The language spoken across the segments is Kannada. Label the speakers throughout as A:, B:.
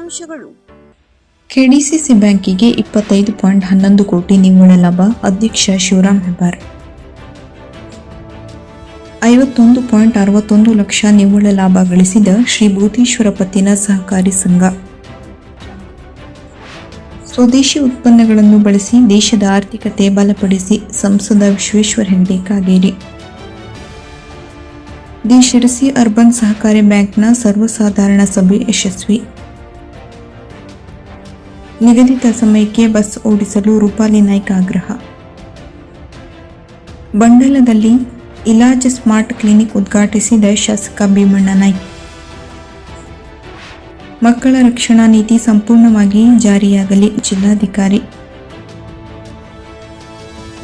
A: ಮುಖ್ಯಾಂಶಗಳು
B: ಕೆಡಿಸಿಸಿ ಬ್ಯಾಂಕಿಗೆ ಇಪ್ಪತ್ತೈದು ಪಾಯಿಂಟ್ ಹನ್ನೊಂದು ಕೋಟಿ ನಿವ್ವಳ ಲಾಭ, ಅಧ್ಯಕ್ಷ ಶಿವರಾಮ್ ಹೆಬ್ಬಾರ್. ಐವತ್ತೊಂದು ಪಾಯಿಂಟ್ ಅರವತ್ತೊಂದು ಲಕ್ಷ ನಿವ್ವಳ ಲಾಭ ಗಳಿಸಿದ ಶ್ರೀ ಭೂತೇಶ್ವರ ಪತ್ತಿನ ಸಹಕಾರಿ ಸಂಘ. ಸ್ವದೇಶಿ ಉತ್ಪನ್ನಗಳನ್ನು ಬಳಸಿ ದೇಶದ ಆರ್ಥಿಕತೆ ಬಲಪಡಿಸಿ ಸಂಸದ ವಿಶ್ವೇಶ್ವರ ಹೆಗಡೆ ಕಾಗೇರಿ. ದಿ ಶಿರಸಿ ಅರ್ಬನ್ ಸಹಕಾರಿ ಬ್ಯಾಂಕ್ನ ಸರ್ವಸಾಧಾರಣ ಸಭೆ ಯಶಸ್ವಿ. ನಿಗದಿತ ಸಮಯಕ್ಕೆ ಬಸ್ ಓಡಿಸಲು ರೂಪಾಲಿ ನಾಯ್ಕ ಆಗ್ರಹ. ಬಂಡಲದಲ್ಲಿ ಇಲಾಜ್ ಸ್ಮಾರ್ಟ್ ಕ್ಲಿನಿಕ್ ಉದ್ಘಾಟಿಸಿದ ಶಾಸಕ ಭೀಮಣ್ಣ ನಾಯ್ಕ್. ಮಕ್ಕಳ ರಕ್ಷಣಾ ನೀತಿ ಸಂಪೂರ್ಣವಾಗಿ ಜಾರಿಯಾಗಲಿ, ಜಿಲ್ಲಾಧಿಕಾರಿ.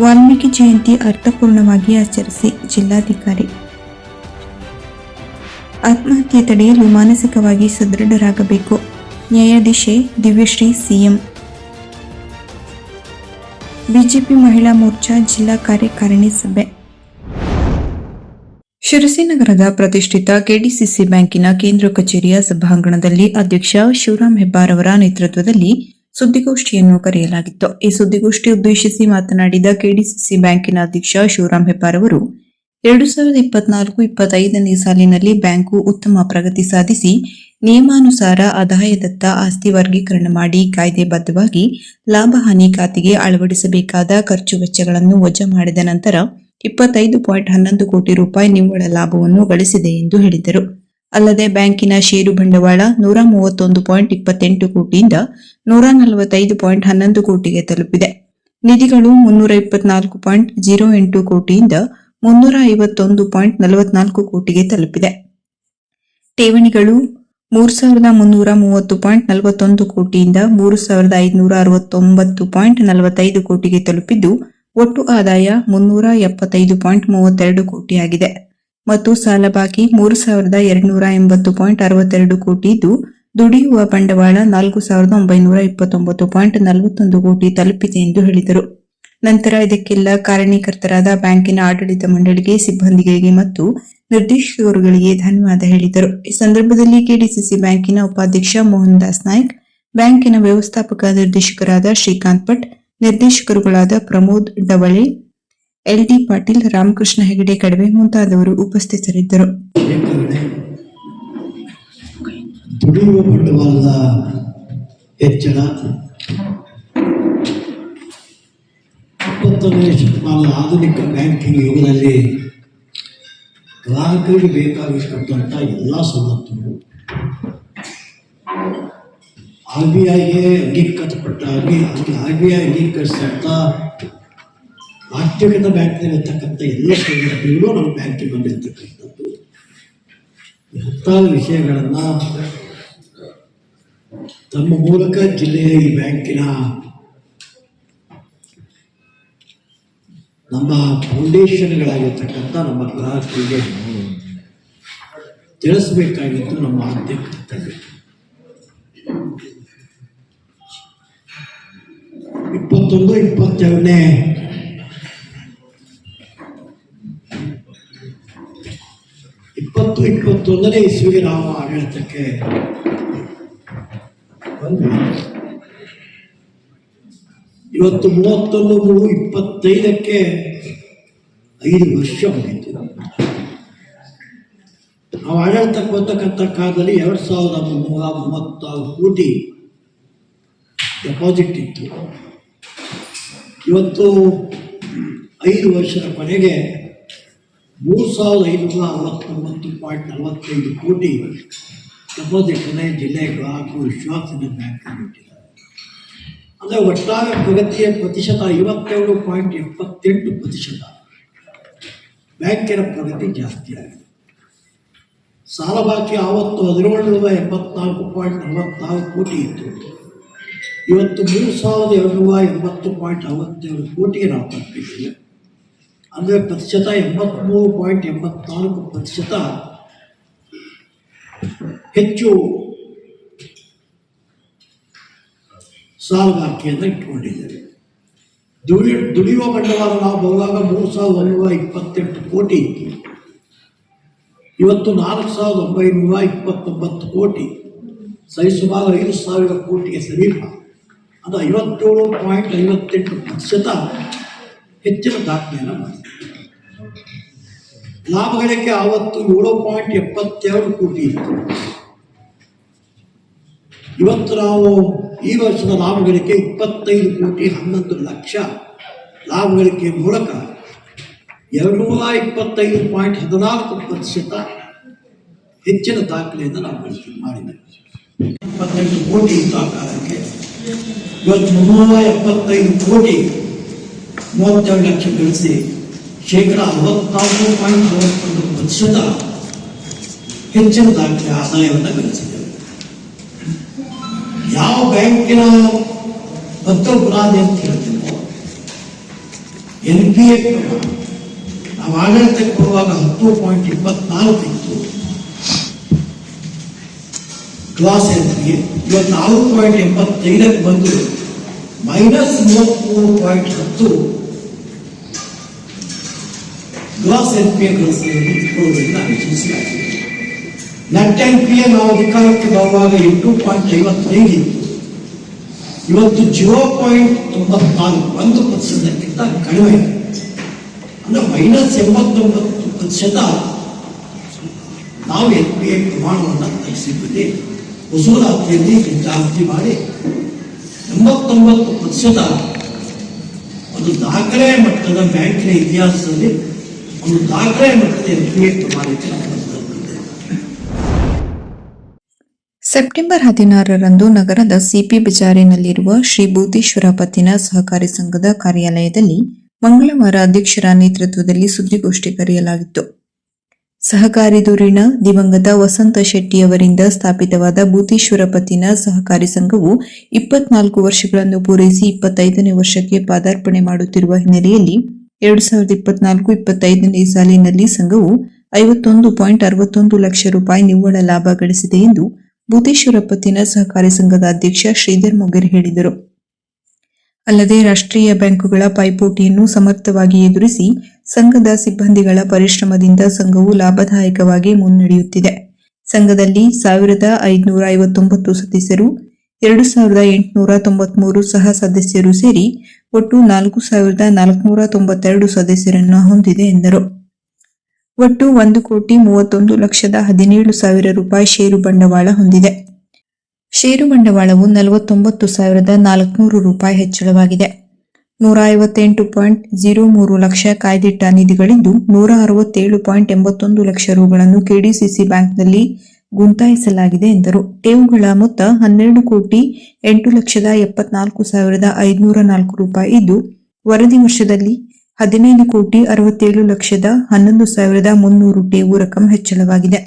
B: ವಾಲ್ಮೀಕಿ ಜಯಂತಿ ಅರ್ಥಪೂರ್ಣವಾಗಿ ಆಚರಿಸಿ, ಜಿಲ್ಲಾಧಿಕಾರಿ. ಆತ್ಮಹತ್ಯೆ ತಡೆಯಲು ಮಾನಸಿಕವಾಗಿ ಸದೃಢರಾಗಬೇಕು. ನ್ಯಾಯಾಧೀಶೆ ದಿವ್ಯಶ್ರೀ ಸಿಎಂ. ಬಿಜೆಪಿ ಮಹಿಳಾ ಮೋರ್ಚಾ ಜಿಲ್ಲಾ ಕಾರ್ಯಕಾರಿಣಿ ಸಭೆ. ಶಿರಸಿನಗರದ ಪ್ರತಿಷ್ಠಿತ ಕೆಡಿಸಿಸಿ ಬ್ಯಾಂಕಿನ ಕೇಂದ್ರ ಕಚೇರಿಯ ಸಭಾಂಗಣದಲ್ಲಿ ಅಧ್ಯಕ್ಷ ಶಿವರಾಮ್ ಹೆಬ್ಬಾರ್ ಅವರ ನೇತೃತ್ವದಲ್ಲಿ ಸುದ್ದಿಗೋಷ್ಠಿಯನ್ನು ಕರೆಯಲಾಗಿತ್ತು. ಈ ಸುದ್ದಿಗೋಷ್ಠಿ ಉದ್ದೇಶಿಸಿ ಮಾತನಾಡಿದ ಕೆಡಿಸಿಸಿ ಬ್ಯಾಂಕಿನ ಅಧ್ಯಕ್ಷ ಶಿವರಾಮ್ ಹೆಬ್ಬಾರ್ ಅವರು ಎರಡು ಸಾವಿರದ ಇಪ್ಪತ್ನಾಲ್ಕು ಇಪ್ಪತ್ತೈದನೇ ಸಾಲಿನಲ್ಲಿ ಬ್ಯಾಂಕು ಉತ್ತಮ ಪ್ರಗತಿ ಸಾಧಿಸಿ, ನಿಯಮಾನುಸಾರ ಆದಾಯದತ್ತ ಆಸ್ತಿ ವರ್ಗೀಕರಣ ಮಾಡಿ ಕಾಯ್ದೆಬದ್ಧವಾಗಿ ಲಾಭ ಹಾನಿ ಖಾತೆಗೆ ಅಳವಡಿಸಬೇಕಾದ ಖರ್ಚು ವೆಚ್ಚಗಳನ್ನು ವಜಾ ಮಾಡಿದ ನಂತರ ಇಪ್ಪತ್ತೈದು ಪಾಯಿಂಟ್ ಹನ್ನೊಂದು ಕೋಟಿ ರೂಪಾಯಿ ನಿವ್ವಳ ಲಾಭವನ್ನು ಗಳಿಸಿದೆ ಎಂದು ಹೇಳಿದರು. ಅಲ್ಲದೆ ಬ್ಯಾಂಕಿನ ಷೇರು ಬಂಡವಾಳ ನೂರ ಮೂವತ್ತೊಂದು ಪಾಯಿಂಟ್ ಇಪ್ಪತ್ತೆಂಟು ಕೋಟಿಯಿಂದ ನೂರ ನಲವತ್ತೈದು ಪಾಯಿಂಟ್ ಹನ್ನೊಂದು ಕೋಟಿಗೆ ತಲುಪಿದೆ. ನಿಧಿಗಳು ಮುನ್ನೂರ ಇಪ್ಪತ್ನಾಲ್ಕು ಪಾಯಿಂಟ್ ಜೀರೋ ಎಂಟು ಕೋಟಿಯಿಂದ ಮುನ್ನೂರ ಐವತ್ತೊಂದು ಪಾಯಿಂಟ್ ನಲವತ್ನಾಲ್ಕು ಕೋಟಿಗೆ ತಲುಪಿದೆ. ಠೇವಣಿಗಳು ಮೂರು ಸಾವಿರದ ಮುನ್ನೂರ ಮೂವತ್ತು ಪಾಯಿಂಟ್ ನಲವತ್ತೊಂದು ಕೋಟಿಯಿಂದ ಮೂರು ಸಾವಿರದ ಐದುನೂರ ಅರವತ್ತೊಂಬತ್ತು ಪಾಯಿಂಟ್ ನಲವತ್ತೈದು ಕೋಟಿಗೆ ತಲುಪಿದ್ದು, ಒಟ್ಟು ಆದಾಯ ಮುನ್ನೂರ ಎಪ್ಪತ್ತೈದು ಪಾಯಿಂಟ್ ಮೂವತ್ತೆರಡು ಕೋಟಿಯಾಗಿದೆ. ಮತ್ತು ಸಾಲ ಬಾಕಿ ಮೂರು ಸಾವಿರದ ಎರಡುನೂರ ಎಂಬತ್ತು ಪಾಯಿಂಟ್ ಅರವತ್ತೆರಡು ಕೋಟಿ ಇದ್ದು ದುಡಿಯುವ ಬಂಡವಾಳ ನಾಲ್ಕು ಸಾವಿರದ ಒಂಬೈನೂರ ಇಪ್ಪತ್ತೊಂಬತ್ತು ಪಾಯಿಂಟ್ ನಲವತ್ತೊಂದು ಕೋಟಿ ತಲುಪಿದೆ ಎಂದು ಹೇಳಿದರು. ನಂತರ ಇದಕ್ಕೆಲ್ಲ ಕಾರಣೀಕರ್ತರಾದ ಬ್ಯಾಂಕಿನ ಆಡಳಿತ ಮಂಡಳಿಗೆ, ಸಿಬ್ಬಂದಿಗಳಿಗೆ ಮತ್ತು ನಿರ್ದೇಶಕರುಗಳಿಗೆ ಧನ್ಯವಾದ ಹೇಳಿದರು. ಈ ಸಂದರ್ಭದಲ್ಲಿ ಕೆಡಿಸಿಸಿ ಬ್ಯಾಂಕಿನ ಉಪಾಧ್ಯಕ್ಷ ಮೋಹನ್ ದಾಸ್ ನಾಯ್ಕ್, ಬ್ಯಾಂಕಿನ ವ್ಯವಸ್ಥಾಪಕ ನಿರ್ದೇಶಕರಾದ ಶ್ರೀಕಾಂತ್ ಭಟ್, ನಿರ್ದೇಶಕರುಗಳಾದ ಪ್ರಮೋದ್ ಡವಳೆ ಎಲ್ಡಿ ಪಾಟೀಲ್, ರಾಮಕೃಷ್ಣ ಹೆಗಡೆ ಕಡವೆ ಮುಂತಾದವರು ಉಪಸ್ಥಿತರಿದ್ದರು.
C: ಹೆಚ್ಚಳ ಆಧುನಿಕ ಬ್ಯಾಂಕಿಂಗ್ ಯುಗದಲ್ಲಿ ಗ್ರಾಹಕರಿಗೆ ಬೇಕಾಗಿರ್ತಕ್ಕಂಥ ಎಲ್ಲ ಸವಲತ್ತುಗಳು. ಆರ್ ಬಿ ಐಗೆ ಅಂಗೀಕರಿಸಪಟ್ಟ ಅಂಗೀ ಆರ್ ಬಿ ಐ ಅಂಗೀಕರಿಸಿದಂಥ ರಾಷ್ಟ್ರೀಕೃತ ಬ್ಯಾಂಕ್ನಲ್ಲಿರ್ತಕ್ಕಂಥ ಎಲ್ಲ ಸೌಲಭ್ಯಗಳು ನಮ್ಮ ಬ್ಯಾಂಕಿಂಗ್ ಬಂದಿರತಕ್ಕಂಥದ್ದು. ಹತ್ತಾರು ವಿಷಯಗಳನ್ನು ತಮ್ಮ ಮೂಲಕ ಜಿಲ್ಲೆಯ ಈ ಬ್ಯಾಂಕಿನ ನಮ್ಮ ಫೌಂಡೇಶನ್ಗಳಾಗಿರ್ತಕ್ಕಂಥ ನಮ್ಮ ಗ್ರಾಹಕರಿಗೆ ತಿಳಿಸಬೇಕಾಗಿತ್ತು ನಮ್ಮ ಆದ್ಯ ಕರ್ತವ್ಯ. ಇಪ್ಪತ್ತೊಂದು, ಇಪ್ಪತ್ತೆರಡನೇ. ಇಪ್ಪತ್ತು, ಇಪ್ಪತ್ತೊಂದನೇ ಇಸ್ವಿಗೆ ನಾವು ಆಡಳಿತಕ್ಕೆ ಬಂದ್ವಿ. ಇವತ್ತು ಮೂವತ್ತೊಂದು ಇಪ್ಪತ್ತೈದಕ್ಕೆ ಐದು ವರ್ಷ ಹೋಗಿತ್ತು ನಾವು ಆಡಳಿತಕ್ಕೆ ಬರ್ತಕ್ಕಂಥ ಕಾಲದಲ್ಲಿ ಎರಡು ಸಾವಿರದ ಮುನ್ನೂರ ಮೂವತ್ತಾರು ಕೋಟಿ ಡೆಪಾಸಿಟ್ ಇತ್ತು. ಇವತ್ತು ಐದು ವರ್ಷದ ಕೊನೆಗೆ ಮೂರು ಸಾವಿರದ ಐನೂರ ಅರವತ್ತೊಂಬತ್ತು ಪಾಯಿಂಟ್ ನಲವತ್ತೈದು ಕೋಟಿ ಡೆಪಾಸಿಟ್ ಜಿಲ್ಲೆಗೆ ಗ್ರಾಹಕರು ವಿಶ್ವಾಸದ ಬ್ಯಾಂಕ್ ಅಂದರೆ ಒಟ್ಟಾರೆ ಪ್ರಗತಿಯ ಪ್ರತಿಶತ ಐವತ್ತೆರಡು ಪಾಯಿಂಟ್ ಎಪ್ಪತ್ತೆಂಟು ಪ್ರತಿಶತ. ಬ್ಯಾಂಕಿನ ಪ್ರಗತಿ ಜಾಸ್ತಿ ಆಗಿದೆ. ಸಾಲ ಬಾಕಿ ಆವತ್ತು ಹದಿನೇಳು ನೂರ ಎಂಬತ್ನಾಲ್ಕು ಪಾಯಿಂಟ್ ನಲವತ್ತಾರು ಕೋಟಿ ಇತ್ತು. ಇವತ್ತು ಮೂರು ಸಾವಿರದ ಏಳುನೂರ ಎಂಬತ್ತು ಪಾಯಿಂಟ್ ಅರವತ್ತೇಳು ಕೋಟಿಗೆ ನಾವು ತಲುಪಿದ್ದೇವೆ. ಅಂದರೆ ಪ್ರತಿಶತ ಎಂಬತ್ತ್ಮೂರು ಪಾಯಿಂಟ್ ಎಂಬತ್ನಾಲ್ಕು ಪ್ರತಿಶತ ಹೆಚ್ಚು ಸಾಲ ಬಾಕಿಯನ್ನು ಇಟ್ಕೊಂಡಿದ್ದೇವೆ ದುಡಿ, ದುಡಿಯುವ ಬಂಡವಾಳ ನಾವು ಬರುವಾಗ ಮೂರು ಸಾವಿರದ ಒಂಬೈನೂರ ಇಪ್ಪತ್ತೆಂಟು ಕೋಟಿ. ಇವತ್ತು ನಾಲ್ಕು ಸಾವಿರದ ಒಂಬೈನೂರ ಇಪ್ಪತ್ತೊಂಬತ್ತು ಕೋಟಿ. ಸರಿಸುಮಾರು ಐದು ಸಾವಿರ ಕೋಟಿಗೆ ಸಮೀಪ. ಅದು ಐವತ್ತೇಳು ಪಾಯಿಂಟ್ ಐವತ್ತೆಂಟು ಪ್ರತಿಶತ ಹೆಚ್ಚಿನ ದಾಖಲೆಯನ್ನು ಮಾಡಿದೆ. ಲಾಭ ಗಳಿಕೆ ಆವತ್ತು ಏಳು ಪಾಯಿಂಟ್ ಎಪ್ಪತ್ತೆರಡು ಕೋಟಿ ಇತ್ತು. ಇವತ್ತು ನಾವು ಈ ವರ್ಷದ ಲಾಭ ಗಳಿಕೆ ಇಪ್ಪತ್ತೈದು ಕೋಟಿ ಹನ್ನೊಂದು ಲಕ್ಷ ಲಾಭ ಗಳಿಕೆ ಮೂಲಕ ಎರಡುನೂರ ಇಪ್ಪತ್ತೈದು ಪಾಯಿಂಟ್ ಹದಿನಾಲ್ಕು ಪ್ರತಿಶತ ಹೆಚ್ಚಿನ ದಾಖಲೆಯನ್ನು ನಾವು ಗಳಿಕೆ ಮಾಡಿದ್ದೇವೆ. ಇಪ್ಪತ್ತೆಂಟು ಕೋಟಿ ಇತ್ತು ಆ ಇವತ್ತು ಮುನ್ನೂರ ಎಪ್ಪತ್ತೈದು ಕೋಟಿ ಮೂವತ್ತೆರಡು ಲಕ್ಷ ಗಳಿಸಿ ಶೇಕಡ ಅರವತ್ತಾರು ಪಾಯಿಂಟ್ ಅರವತ್ತೊಂದು ಪ್ರತಿಶತ ಹೆಚ್ಚಿನ ದಾಖಲೆ ಆದಾಯವನ್ನು ಗಳಿಸಿದ್ದೇವೆ ಯಾವ ಬ್ಯಾಂಕಿನ ಭದ್ರ ಬುನಾದಿ ಅಂತ ಹೇಳ್ತೀವೋ ಎನ್ ಪಿ ಎ ಪ್ರಮಾಣ ನಾವು ಆಡಳಿತಕ್ಕೆ ಬರುವಾಗ ಹತ್ತು ಪಾಯಿಂಟ್ ಇಪ್ಪತ್ನಾಲ್ಕು ಇತ್ತು. ಕ್ಲಾಸ್ ಎನ್ ಪಿ ಎ ಇವತ್ತು ನಾಲ್ಕು ಪಾಯಿಂಟ್ ಎಂಬತ್ತೈದಕ್ಕೆ ಬಂದು ಮೈನಸ್ ಮೂವತ್ತ್ಮೂರು ಪಾಯಿಂಟ್ ಹತ್ತು ಗ್ಲಾಸ್ ಎನ್ ಪಿ ಎ ಇಟ್ಕೊಳ್ಳೋದ್ರಿಂದ ರಚಿಸಲಾಗಿದೆ ನೆಟ್ ಎನ್ ಪಿ ನಾವು ಅಧಿಕಾರಕ್ಕೆ ಬರುವಾಗ ಎಂಟು ಪಾಯಿಂಟ್ ಐವತ್ತೈದು ಇವತ್ತು ಜೀರೋ ಪಾಯಿಂಟ್ ತೊಂಬತ್ನಾಲ್ಕು ಒಂದು ಪ್ರತಿಶತಕ್ಕಿಂತ ಕಡಿಮೆ. ಅಂದ್ರೆ ಮೈನಸ್ ಎಂಬತ್ತೊಂಬತ್ತು ಪ್ರತಿಶತ ನಾವು ಎನ್ ಪಿ ಎ ಪ್ರಮಾಣವನ್ನು ತಗ್ಗಿಸಿದ್ದೀವಿ ವಸೂಲಾತಿಯಲ್ಲಿ ಜಾಸ್ತಿ ಮಾಡಿ ಎಂಬತ್ತೊಂಬತ್ತು ಪ್ರತಿಶತ ಒಂದು ದಾಖಲೆ ಮಟ್ಟದ ಬ್ಯಾಂಕಿನ ಇತಿಹಾಸದಲ್ಲಿ, ಒಂದು ದಾಖಲೆ ಮಟ್ಟದ ಎನ್ ಪಿ ಎ ಪ್ರಮಾಣಕ್ಕೆ
B: ಸೆಪ್ಟೆಂಬರ್ ಹದಿನಾರರಂದು ನಗರದ ಸಿಪಿ ಬಜಾರಿನಲ್ಲಿರುವ ಶ್ರೀ ಭೂತೇಶ್ವರ ಪತ್ತಿನ ಸಹಕಾರಿ ಸಂಘದ ಕಾರ್ಯಾಲಯದಲ್ಲಿ ಮಂಗಳವಾರ ಅಧ್ಯಕ್ಷರ ನೇತೃತ್ವದಲ್ಲಿ ಸುದ್ದಿಗೋಷ್ಠಿ ಕರೆಯಲಾಗಿತ್ತು. ಸಹಕಾರಿ ಧುರೀಣ ದಿವಂಗತ ವಸಂತ ಶೆಟ್ಟಿಯವರಿಂದ ಸ್ಥಾಪಿತವಾದ ಭೂತೇಶ್ವರ ಪತ್ತಿನ ಸಹಕಾರಿ ಸಂಘವು ಇಪ್ಪತ್ನಾಲ್ಕು ವರ್ಷಗಳನ್ನು ಪೂರೈಸಿ ಇಪ್ಪತ್ತೈದನೇ ವರ್ಷಕ್ಕೆ ಪಾದಾರ್ಪಣೆ ಮಾಡುತ್ತಿರುವ ಹಿನ್ನೆಲೆಯಲ್ಲಿ ಎರಡು ಸಾವಿರದ ಇಪ್ಪತ್ನಾಲ್ಕು ಇಪ್ಪತ್ತೈದನೇ ಸಾಲಿನಲ್ಲಿ ಸಂಘವು ಐವತ್ತೊಂದು ಪಾಯಿಂಟ್ ಅರವತ್ತೊಂದು ಲಕ್ಷ ರೂಪಾಯಿ ನಿವ್ವಳ ಲಾಭ ಗಳಿಸಿದೆ ಎಂದು ಭೂತೇಶ್ವರ ಪತ್ತಿನ ಸಹಕಾರಿ ಸಂಘದ ಅಧ್ಯಕ್ಷ ಶ್ರೀಧರ್ ಮೊಗೇರ್ ಹೇಳಿದರು. ಅಲ್ಲದೆ ರಾಷ್ಟ್ರೀಯ ಬ್ಯಾಂಕುಗಳ ಪೈಪೋಟಿಯನ್ನು ಸಮರ್ಥವಾಗಿ ಎದುರಿಸಿ ಸಂಘದ ಸಿಬ್ಬಂದಿಗಳ ಪರಿಶ್ರಮದಿಂದ ಸಂಘವು ಲಾಭದಾಯಕವಾಗಿ ಮುನ್ನಡೆಯುತ್ತಿದೆ. ಸಂಘದಲ್ಲಿ ಸಾವಿರದ ಐದುನೂರ ಐವತ್ತೊಂಬತ್ತು ಸದಸ್ಯರು, ಎರಡು ಸಾವಿರದ ಎಂಟುನೂರ ತೊಂಬತ್ಮೂರು ಸಹ ಸದಸ್ಯರು ಸೇರಿ ಒಟ್ಟು ನಾಲ್ಕು ಸಾವಿರದ ನಾಲ್ಕುನೂರ ತೊಂಬತ್ತೆರಡು ಸದಸ್ಯರನ್ನು ಹೊಂದಿದೆ ಎಂದರು. ಒಟ್ಟು ಒಂದು ಕೋಟಿ ಮೂವತ್ತೊಂದು ಲಕ್ಷದ ಹದಿನೇಳು ಸಾವಿರ ರೂಪಾಯಿ ಷೇರು ಬಂಡವಾಳ ಹೊಂದಿದೆ. ಷೇರು ಬಂಡವಾಳವು ನಲವತ್ತೊಂಬತ್ತು ಸಾವಿರದ ನಾಲ್ಕುನೂರು ರೂಪಾಯಿ ಹೆಚ್ಚಳವಾಗಿದೆ. ನೂರ ಐವತ್ತೆಂಟು ಪಾಯಿಂಟ್ ಜೀರೋ ಮೂರು ಲಕ್ಷ ಕಾಯ್ದಿಟ್ಟ ನಿಧಿಗಳಿದ್ದು ನೂರ ಅರವತ್ತೇಳು ಪಾಯಿಂಟ್ ಎಂಬತ್ತೊಂದು ಲಕ್ಷ ರೂಗಳನ್ನು ಕೆಡಿಸಿಸಿ ಬ್ಯಾಂಕ್ನಲ್ಲಿ ಗುಂತಾಯಿಸಲಾಗಿದೆ ಎಂದರು. ಠೇವುಗಳ ಮೊತ್ತ ಹನ್ನೆರಡು ಕೋಟಿ ಎಂಟು ಲಕ್ಷದ ಎಪ್ಪತ್ನಾಲ್ಕು ಸಾವಿರದ ಐದುನೂರ ನಾಲ್ಕು ರೂಪಾಯಿ ಇದ್ದು, ವರದಿ ವರ್ಷದಲ್ಲಿ ಹದಿನೈದು ಕೋಟಿ ಅರವತ್ತೇಳು ಲಕ್ಷದ ಹನ್ನೊಂದು ಸಾವಿರದ ಮುನ್ನೂರು ಟೇವು ರಕಂ ಹೆಚ್ಚಳವಾಗಿದೆ.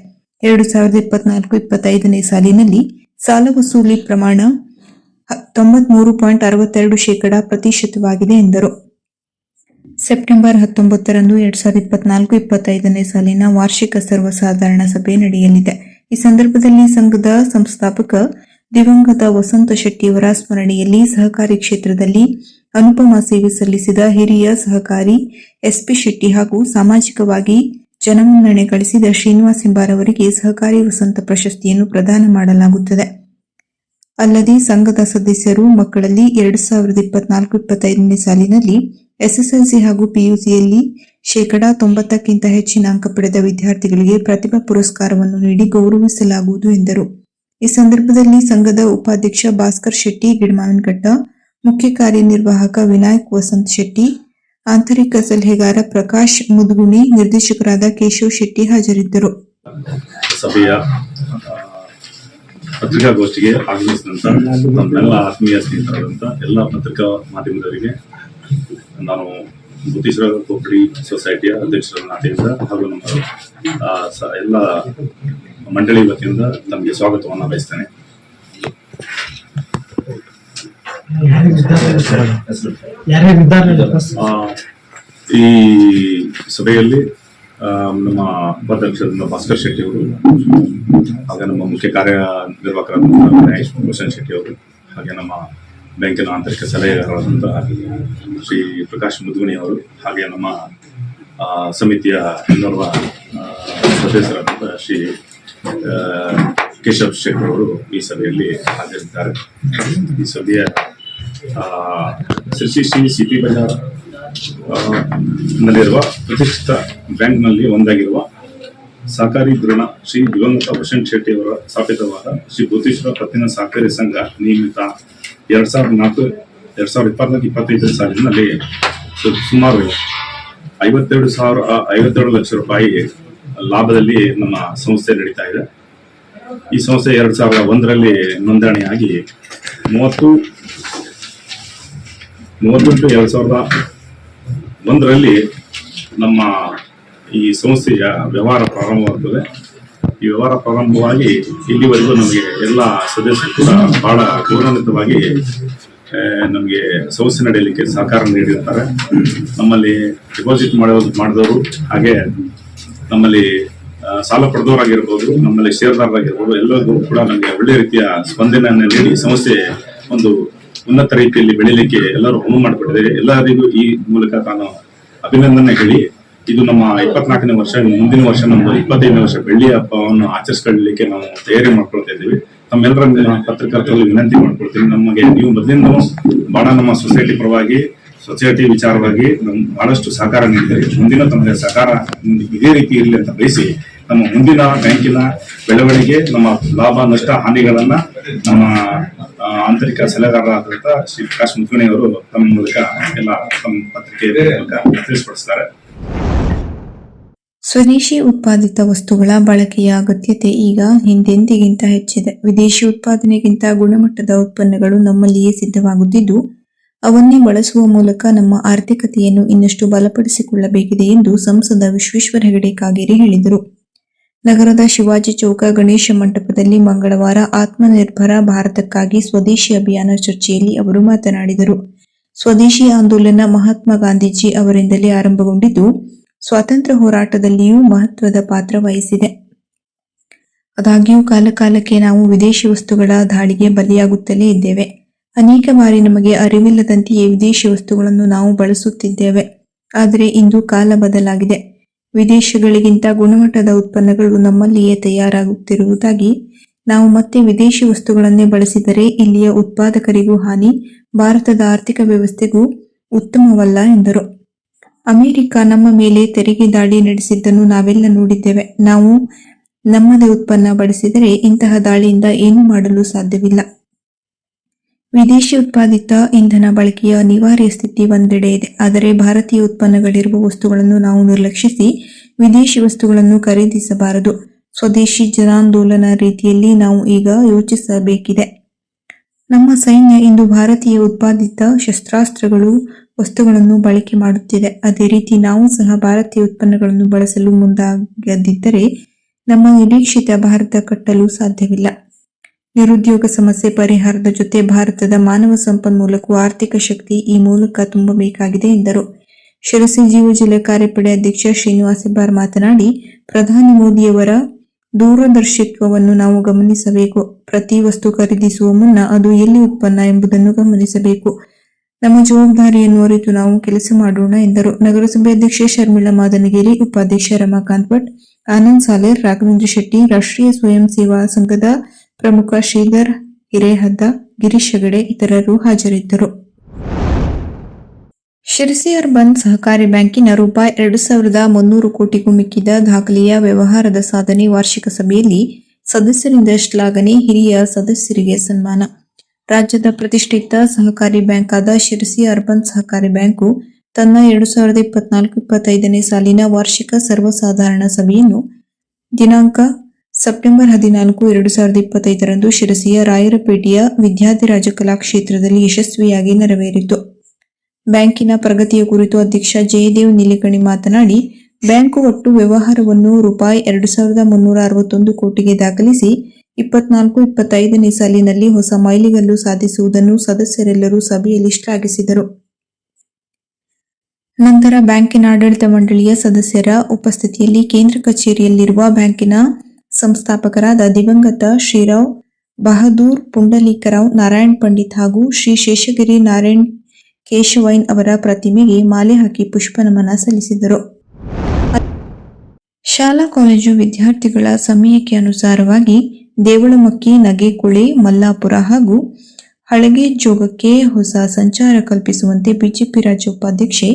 B: ಎರಡು ಸಾವಿರದ ಇಪ್ಪತ್ನಾಲ್ಕು ಇಪ್ಪತ್ತೈದನೇ ಸಾಲಿನಲ್ಲಿ ಸಾಲ ವಸೂಲಿ ಪ್ರಮಾಣ ತೊಂಬತ್ಮೂರು ಪಾಯಿಂಟ್ ಅರವತ್ತೆರಡು ಶೇಕಡ ಪ್ರತಿಶತವಾಗಿದೆ ಎಂದರು. ಸೆಪ್ಟೆಂಬರ್ ಹತ್ತೊಂಬತ್ತರಂದು ಎರಡ್ ಸಾವಿರದ ಇಪ್ಪತ್ನಾಲ್ಕು ಇಪ್ಪತ್ತೈದನೇ ಸಾಲಿನ ವಾರ್ಷಿಕ ಸರ್ವಸಾಧಾರಣ ಸಭೆ ನಡೆಯಲಿದೆ. ಈ ಸಂದರ್ಭದಲ್ಲಿ ಸಂಘದ ಸಂಸ್ಥಾಪಕ ದಿವಂಗತ ವಸಂತ ಶೆಟ್ಟಿಯವರ ಸ್ಮರಣೆಯಲ್ಲಿ ಸಹಕಾರಿ ಕ್ಷೇತ್ರದಲ್ಲಿ ಅನುಪಮ ಸೇವೆ ಸಲ್ಲಿಸಿದ ಹಿರಿಯ ಸಹಕಾರಿ ಎಸ್ಪಿ ಶೆಟ್ಟಿ ಹಾಗೂ ಸಾಮಾಜಿಕವಾಗಿ ಜನಮನ್ನಣೆ ಗಳಿಸಿದ ಶ್ರೀನಿವಾಸ್ ಎಂಬಾರ್ ಅವರಿಗೆ ಸಹಕಾರಿ ವಸಂತ ಪ್ರಶಸ್ತಿಯನ್ನು ಪ್ರದಾನ ಮಾಡಲಾಗುತ್ತದೆ. ಅಲ್ಲದೆ ಸಂಘದ ಸದಸ್ಯರು ಮಕ್ಕಳಲ್ಲಿ ಎರಡು ಸಾವಿರದ ಇಪ್ಪತ್ನಾಲ್ಕು ಇಪ್ಪತ್ತೈದನೇ ಸಾಲಿನಲ್ಲಿ ಎಸ್ಎಸ್ಎಲ್ಸಿ ಹಾಗೂ ಪಿಯುಸಿಯಲ್ಲಿ ಶೇಕಡಾ ತೊಂಬತ್ತಕ್ಕಿಂತ ಹೆಚ್ಚಿನ ಅಂಕ ಪಡೆದ ವಿದ್ಯಾರ್ಥಿಗಳಿಗೆ ಪ್ರತಿಭಾ ಪುರಸ್ಕಾರವನ್ನು ನೀಡಿ ಗೌರವಿಸಲಾಗುವುದು ಎಂದರು. ಈ ಸಂದರ್ಭದಲ್ಲಿ ಸಂಘದ ಉಪಾಧ್ಯಕ್ಷ ಭಾಸ್ಕರ್ ಶೆಟ್ಟಿ, ಗಿಡಮಾವಿನಘಟ್ಟ, ಮುಖ್ಯ ಕಾರ್ಯನಿರ್ವಾಹಕ ವಿನಾಯಕ್ ವಸಂತ್ ಶೆಟ್ಟಿ, ಆಂತರಿಕ ಸಲಹೆಗಾರ ಪ್ರಕಾಶ್ ಮುದುಗುಣಿ, ನಿರ್ದೇಶಕರಾದ ಕೇಶವ್ ಶೆಟ್ಟಿ ಹಾಜರಿದ್ದರು.
A: ಸಭೆಯ ಪತ್ರಿಕಾಗೋಷ್ಠಿಗೆ ಆಗಮಿಸಿದಂತ ನಮ್ಮೆಲ್ಲ ಆತ್ಮೀಯ ಸ್ನೇಹಿತರಾದಂಥ ಎಲ್ಲ ಪತ್ರಿಕಾ ಮಾಧ್ಯಮದವರಿಗೆ ನಾನು ಬುದ್ಧೀಶ್ವರ ಕೊಬ್ಬರಿ ಸೊಸೈಟಿಯ ಅಧ್ಯಕ್ಷರ ನಾಟಿಯಿಂದ ಹಾಗೂ ನಮ್ಮ ಎಲ್ಲ ಮಂಡಳಿ ವತಿಯಿಂದ ತಮಗೆ ಸ್ವಾಗತವನ್ನು ಬಯಸ್ತೇನೆ. ಈ ಸಭೆಯಲ್ಲಿ ನಮ್ಮ ಉಪಾಧ್ಯಕ್ಷರಾದ ಭಾಸ್ಕರ್ ಶೆಟ್ಟಿ ಅವರು ಹಾಗೆ ನಮ್ಮ ಮುಖ್ಯ ಕಾರ್ಯನಿರ್ವಾಹಕರಾದಂತಹ ವಿನಾಯಕ್ ಭೂಷಣ್ ಶೆಟ್ಟಿ ಅವರು ಹಾಗೆ ನಮ್ಮ ಬ್ಯಾಂಕಿನ ಆಂತರಿಕ ಸಲಹೆಗಾರರಾದಂತಹ ಶ್ರೀ ಪ್ರಕಾಶ್ ಮುದ್ಗುಣಿ ಅವರು ಹಾಗೆ ನಮ್ಮ ಸಮಿತಿಯ ಇನ್ನೋರ್ವ ಸದಸ್ಯರಾದಂತಹ ಶ್ರೀ ಕೇಶವ್ ಶೇಖರ್ ಅವರು ಈ ಸಭೆಯಲ್ಲಿ ಹಾಜರಿದ್ದಾರೆ. ಈ ಸಭೆಯ ಶ್ರೀ ಶ್ರೀ ಸಿಟಿ ಬಜಾರ್ ನಲ್ಲಿರುವ ಪ್ರತಿಷ್ಠಿತ ಬ್ಯಾಂಕ್ನಲ್ಲಿ ಒಂದಾಗಿರುವ ಸಹಕಾರಿ ಧೃಣ ಶ್ರೀ ದಿವಂಗತ ವಸಂತ್ ಶೆಟ್ಟಿ ಅವರ ಸ್ಥಾಪಿತವಾದ ಶ್ರೀ ಭೂತೇಶ್ವರ ಪತ್ತಿನ ಸಹಕಾರಿ ಸಂಘ ನಿಯಮಿತ ಎರಡ್ ಸಾವಿರದ ನಾಲ್ಕು, ಎರಡ್ ಸಾವಿರದ ಇಪ್ಪತ್ನಾಲ್ಕು ಇಪ್ಪತ್ತೈದು ಸಾಲಿನಲ್ಲಿ ಸುಮಾರು ಐವತ್ತೆರಡು ಸಾವಿರ, ಐವತ್ತೆರಡು ಲಕ್ಷ ರೂಪಾಯಿ ಲಾಭದಲ್ಲಿ ನಮ್ಮ ಸಂಸ್ಥೆ ನಡೀತಾ ಇದೆ. ಈ ಸಂಸ್ಥೆ ಎರಡು ಸಾವಿರದ ಒಂದರಲ್ಲಿ ನೋಂದಣಿಯಾಗಿ ಮೂವತ್ತು, ಮೂವತ್ತೆಂಟು ಎರಡು ಸಾವಿರದ ಒಂದರಲ್ಲಿ ನಮ್ಮ ಈ ಸಂಸ್ಥೆಯ ವ್ಯವಹಾರ ಪ್ರಾರಂಭವಾಗ್ತದೆ ಈ ವ್ಯವಹಾರ ಪ್ರಾರಂಭವಾಗಿ ಇಲ್ಲಿವರೆಗೂ ನಮಗೆ ಎಲ್ಲ ಸದಸ್ಯರು ಕೂಡ ಬಹಳ ಗೌರವಾನ್ವಿತವಾಗಿ ನಮಗೆ ಸಂಸ್ಥೆ ನಡೆಯಲಿಕ್ಕೆ ಸಹಕಾರ ನೀಡಿರ್ತಾರೆ. ನಮ್ಮಲ್ಲಿ ಡಿಪಾಸಿಟ್ ಮಾಡೋದು ಮಾಡಿದವರು ಹಾಗೆ ನಮ್ಮಲ್ಲಿ ಸಾಲ ಪಡೆದವರಾಗಿರ್ಬೋದು, ನಮ್ಮಲ್ಲಿ ಷೇರ್ದಾರರಾಗಿರ್ಬೋದು, ಎಲ್ಲರಿಗೂ ಕೂಡ ನಮಗೆ ಒಳ್ಳೆ ರೀತಿಯ ಸ್ಪಂದನೆಯನ್ನು ನೀಡಿ ಸಂಸ್ಥೆ ಒಂದು ಉನ್ನತ ರೀತಿಯಲ್ಲಿ ಬೆಳೀಲಿಕ್ಕೆ ಎಲ್ಲರೂ ಅನುವು ಮಾಡಿಕೊಟ್ಟಿದ್ದಾರೆ ಎಲ್ಲರಿಗೂ ಈ ಮೂಲಕ ತಾನು ಅಭಿನಂದನೆ ಹೇಳಿ, ಇದು ನಮ್ಮ ಇಪ್ಪತ್ನಾಲ್ಕನೇ ವರ್ಷ ಮುಂದಿನ ವರ್ಷ ನಮ್ಮ ಇಪ್ಪತ್ತೈದನೇ ವರ್ಷ ಬೆಳ್ಳಿ ಹಬ್ಬವನ್ನು ಆಚರಿಸ್ಕೊಳ್ಳಲಿಕ್ಕೆ ನಾವು ತಯಾರಿ ಮಾಡ್ಕೊಳ್ತಾ ಇದ್ದೀವಿ. ತಮ್ಮೆಲ್ಲರ ಪತ್ರಕರ್ತರಲ್ಲಿ ವಿನಂತಿ ಮಾಡ್ಕೊಳ್ತೀವಿ ನಮಗೆ ನೀವು ಮೊದಲಿಂದ ಬಹಳ ನಮ್ಮ ಸೊಸೈಟಿ ಪರವಾಗಿ ಸೊಸೈಟಿ ವಿಚಾರವಾಗಿ ನಮ್ ಬಹಳಷ್ಟು ಸಹಕಾರ ನೀಡಿದ್ದಾರೆ. ಮುಂದಿನ ತಮಗೆ ಸಹಕಾರ ಇದೇ ರೀತಿ ಇರಲಿ ಅಂತ ಬಯಸಿ ನಮ್ಮ ಮುಂದಿನ ಬ್ಯಾಂಕಿನ ಬೆಳವಣಿಗೆ, ನಮ್ಮ ಲಾಭ, ನಷ್ಟ ಹಾನಿಗಳನ್ನ ನಮ್ಮ ಆಂತರಿಕ ಸಲಹೆಗಾರರಾದಂತಹ ಶ್ರೀ ಪ್ರಕಾಶ್ ಮುಖಣಿ ಅವರು ತಮ್ಮ ಮೂಲಕ ಎಲ್ಲ ತಮ್ಮ ಪತ್ರಿಕೆ ಮೂಲಕ ತಿಳಿಸ್ಪಡಿಸ್ತಾರೆ
B: ಸ್ವದೇಶಿ ಉತ್ಪಾದಿತ ವಸ್ತುಗಳ ಬಳಕೆಯ ಅಗತ್ಯತೆ ಈಗ ಹಿಂದೆಂದಿಗಿಂತ ಹೆಚ್ಚಿದೆ. ವಿದೇಶಿ ಉತ್ಪಾದನೆಗಿಂತ ಗುಣಮಟ್ಟದ ಉತ್ಪನ್ನಗಳು ನಮ್ಮಲ್ಲಿಯೇ ಸಿದ್ಧವಾಗುತ್ತಿದ್ದು ಅವನ್ನೇ ಬಳಸುವ ಮೂಲಕ ನಮ್ಮ ಆರ್ಥಿಕತೆಯನ್ನು ಇನ್ನಷ್ಟು ಬಲಪಡಿಸಿಕೊಳ್ಳಬೇಕಿದೆ ಎಂದು ಸಂಸದ ವಿಶ್ವೇಶ್ವರ ಹೆಗಡೆ ಕಾಗೇರಿ ಹೇಳಿದರು. ನಗರದ ಶಿವಾಜಿ ಚೌಕ ಗಣೇಶ ಮಂಟಪದಲ್ಲಿ ಮಂಗಳವಾರ ಆತ್ಮನಿರ್ಭರ ಭಾರತಕ್ಕಾಗಿ ಸ್ವದೇಶಿ ಅಭಿಯಾನ ಚರ್ಚೆಯಲ್ಲಿ ಅವರು ಮಾತನಾಡಿದರು. ಸ್ವದೇಶಿ ಆಂದೋಲನ ಮಹಾತ್ಮ ಗಾಂಧೀಜಿ ಅವರಿಂದಲೇ ಆರಂಭಗೊಂಡಿದ್ದು, ಸ್ವಾತಂತ್ರ್ಯ ಹೋರಾಟದಲ್ಲಿಯೂ ಮಹತ್ವದ ಪಾತ್ರ ವಹಿಸಿದೆ. ಆದಾಗ್ಯೂ ಕಾಲಕಾಲಕ್ಕೆ ನಾವು ವಿದೇಶಿ ವಸ್ತುಗಳ ದಾಳಿಗೆ ಬಲಿಯಾಗುತ್ತಲೇ ಇದ್ದೇವೆ. ಅನೇಕ ಬಾರಿ ನಮಗೆ ಅರಿವಿಲ್ಲದಂತೆಯೇ ವಿದೇಶಿ ವಸ್ತುಗಳನ್ನು ನಾವು ಬಳಸುತ್ತಿದ್ದೇವೆ. ಆದರೆ ಇಂದು ಕಾಲ ಬದಲಾಗಿದೆ. ವಿದೇಶಗಳಿಗಿಂತ ಗುಣಮಟ್ಟದ ಉತ್ಪನ್ನಗಳು ನಮ್ಮಲ್ಲಿಯೇ ತಯಾರಾಗುತ್ತಿರುವುದಾಗಿ, ನಾವು ಮತ್ತೆ ವಿದೇಶಿ ವಸ್ತುಗಳನ್ನೇ ಬಳಸಿದರೆ ಇಲ್ಲಿಯ ಉತ್ಪಾದಕರಿಗೂ ಹಾನಿ, ಭಾರತದ ಆರ್ಥಿಕ ವ್ಯವಸ್ಥೆಗೂ ಉತ್ತಮವಲ್ಲ ಎಂದರು. ಅಮೆರಿಕ ನಮ್ಮ ಮೇಲೆ ತೆರಿಗೆ ದಾಳಿ ನಡೆಸಿದ್ದನ್ನು ನಾವೆಲ್ಲ ನೋಡಿದ್ದೇವೆ. ನಾವು ನಮ್ಮದೇ ಉತ್ಪನ್ನ ಬಳಸಿದರೆ ಇಂತಹ ದಾಳಿಯಿಂದ ಏನು ಮಾಡಲು ಸಾಧ್ಯವಿಲ್ಲ. ವಿದೇಶಿ ಉತ್ಪಾದಿತ ಇಂಧನ ಬಳಕೆಯ ಅನಿವಾರ್ಯ ಸ್ಥಿತಿ ಒಂದೆಡೆ ಇದೆ. ಆದರೆ ಭಾರತೀಯ ಉತ್ಪನ್ನಗಳಿರುವ ವಸ್ತುಗಳನ್ನು ನಾವು ನಿರ್ಲಕ್ಷಿಸಿ ವಿದೇಶಿ ವಸ್ತುಗಳನ್ನು ಖರೀದಿಸಬಾರದು. ಸ್ವದೇಶಿ ಜನಾಂದೋಲನ ರೀತಿಯಲ್ಲಿ ನಾವು ಈಗ ಯೋಚಿಸಬೇಕಿದೆ. ನಮ್ಮ ಸೈನ್ಯ ಇಂದು ಭಾರತೀಯ ಉತ್ಪಾದಿತ ಶಸ್ತ್ರಾಸ್ತ್ರಗಳು, ವಸ್ತುಗಳನ್ನು ಬಳಕೆ ಮಾಡುತ್ತಿದೆ. ಅದೇ ರೀತಿ ನಾವು ಸಹ ಭಾರತೀಯ ಉತ್ಪನ್ನಗಳನ್ನು ಬಳಸಲು ಮುಂದಾಗದಿದ್ದರೆ ನಮ್ಮ ನಿರೀಕ್ಷಿತ ಭಾರತ ಕಟ್ಟಲು ಸಾಧ್ಯವಿಲ್ಲ. ನಿರುದ್ಯೋಗ ಸಮಸ್ಯೆ ಪರಿಹಾರದ ಜೊತೆ ಭಾರತದ ಮಾನವ ಸಂಪನ್ಮೂಲಕ್ಕೂ ಆರ್ಥಿಕ ಶಕ್ತಿ ಈ ಮೂಲಕ ತುಂಬಬೇಕಾಗಿದೆ ಎಂದರು. ಶಿರಸಿ ಜೀವ ಜಿಲ್ಲಾ ಕಾರ್ಯಪಡೆ ಅಧ್ಯಕ್ಷ ಶ್ರೀನಿವಾಸ ಹೆಬ್ಬಾರ್ ಮಾತನಾಡಿ, ಪ್ರಧಾನಿ ಮೋದಿಯವರ ದೂರದರ್ಶಿತ್ವವನ್ನು ನಾವು ಗಮನಿಸಬೇಕು. ಪ್ರತಿ ವಸ್ತು ಖರೀದಿಸುವ ಮುನ್ನ ಅದು ಎಲ್ಲಿ ಉತ್ಪನ್ನ ಎಂಬುದನ್ನು ಗಮನಿಸಬೇಕು. ನಮ್ಮ ಜವಾಬ್ದಾರಿಯನ್ನು ಅರಿತು ನಾವು ಕೆಲಸ ಮಾಡೋಣ ಎಂದರು. ನಗರಸಭೆ ಅಧ್ಯಕ್ಷೆ ಶರ್ಮಿಳಾ ಮಾದನಗಿರಿ, ಉಪಾಧ್ಯಕ್ಷ ರಮಾಕಾಂತ್ ಭಟ್, ಆನಂದ್ ಸಾಲೇರ್ ರಾಘವೇಂದ್ರ ಶೆಟ್ಟಿ, ರಾಷ್ಟ್ರೀಯ ಸ್ವಯಂ ಸೇವಾ ಸಂಘದ ಪ್ರಮುಖ ಶ್ರೀಧರ್, ಹಿರೇಹದ್ದ, ಗಿರೀಶ್ ಹೆಗಡೆ ಇತರರು ಹಾಜರಿದ್ದರು. ಶಿರಸಿ ಅರ್ಬನ್ ಸಹಕಾರಿ ಬ್ಯಾಂಕಿನ ರೂಪಾಯಿ ಎರಡು ಸಾವಿರದ ಮುನ್ನೂರು ಕೋಟಿಗೂ ಮಿಕ್ಕಿದ ದಾಖಲೆಯ ವ್ಯವಹಾರದ ಸಾಧನೆ ವಾರ್ಷಿಕ ಸಭೆಯಲ್ಲಿ ಸದಸ್ಯರಿಂದ ಶ್ಲಾಘನೆ, ಹಿರಿಯ ಸದಸ್ಯರಿಗೆ ಸನ್ಮಾನ. ರಾಜ್ಯದ ಪ್ರತಿಷ್ಠಿತ ಸಹಕಾರಿ ಬ್ಯಾಂಕ್ ಆದ ಶಿರಸಿ ಅರ್ಬನ್ ಸಹಕಾರಿ ಬ್ಯಾಂಕು ತನ್ನ ಎರಡು ಸಾವಿರದ ಇಪ್ಪತ್ನಾಲ್ಕು, ಇಪ್ಪತ್ತೈದನೇ ಸಾಲಿನ ವಾರ್ಷಿಕ ಸರ್ವಸಾಧಾರಣ ಸಭೆಯನ್ನು ದಿನಾಂಕ ಸೆಪ್ಟೆಂಬರ್ ಹದಿನಾಲ್ಕು, ಎರಡು ಸಾವಿರದ ಇಪ್ಪತ್ತೈದರಂದು ಶಿರಸಿಯ ರಾಯರಪೇಟೆಯ ವಿದ್ಯಾರ್ಥಿರಾಜ ಕಲಾಕ್ಷೇತ್ರದಲ್ಲಿ ಯಶಸ್ವಿಯಾಗಿ ನೆರವೇರಿತು. ಬ್ಯಾಂಕಿನ ಪ್ರಗತಿಯ ಕುರಿತು ಅಧ್ಯಕ್ಷ ಜಯದೇವ್ ನಿಲಿಕಣಿ ಮಾತನಾಡಿ, ಬ್ಯಾಂಕು ಒಟ್ಟು ವ್ಯವಹಾರವನ್ನು ರೂಪಾಯಿ ಎರಡು ಸಾವಿರದ ಮುನ್ನೂರ ಅರವತ್ತೊಂದು ಕೋಟಿಗೆ ದಾಖಲಿಸಿ, ಇಪ್ಪತ್ನಾಲ್ಕು, ಇಪ್ಪತ್ತೈದನೇ ಸಾಲಿನಲ್ಲಿ ಹೊಸ ಮೈಲಿಗಲ್ಲು ಸಾಧಿಸುವುದನ್ನು ಸದಸ್ಯರೆಲ್ಲರೂ ಸಭೆಯಲ್ಲಿ ಶ್ಲಾಘಿಸಿದರು. ನಂತರ ಬ್ಯಾಂಕಿನ ಆಡಳಿತ ಮಂಡಳಿಯ ಸದಸ್ಯರ ಉಪಸ್ಥಿತಿಯಲ್ಲಿ ಕೇಂದ್ರ ಕಚೇರಿಯಲ್ಲಿರುವ ಬ್ಯಾಂಕಿನ ಸಂಸ್ಥಾಪಕರಾದ ದಿವಂಗತ ಶ್ರೀರಾವ್, ಬಹದ್ದೂರ್ ಪುಂಡಲೀಕರಾವ್, ನಾರಾಯಣ್ ಪಂಡಿತ್ ಹಾಗೂ ಶ್ರೀ ಶೇಷಗಿರಿ ನಾರಾಯಣ್ ಕೇಶವೈನ್ ಅವರ ಪ್ರತಿಮೆಗೆ ಮಾಲೆ ಹಾಕಿ ಪುಷ್ಪ ನಮನ ಸಲ್ಲಿಸಿದರು. ಶಾಲಾ ಕಾಲೇಜು ವಿದ್ಯಾರ್ಥಿಗಳ ಸಮಯಕ್ಕೆ ಅನುಸಾರವಾಗಿ ದೇವಳಮಕ್ಕಿ, ನಗೆಕುಳೆ, ಮಲ್ಲಾಪುರ ಹಾಗೂ ಹಳಗೆ ಜೋಗಕ್ಕೆ ಹೊಸ ಸಂಚಾರ ಕಲ್ಪಿಸುವಂತೆ ಬಿಜೆಪಿ ರಾಜ್ಯ ಉಪಾಧ್ಯಕ್ಷೆ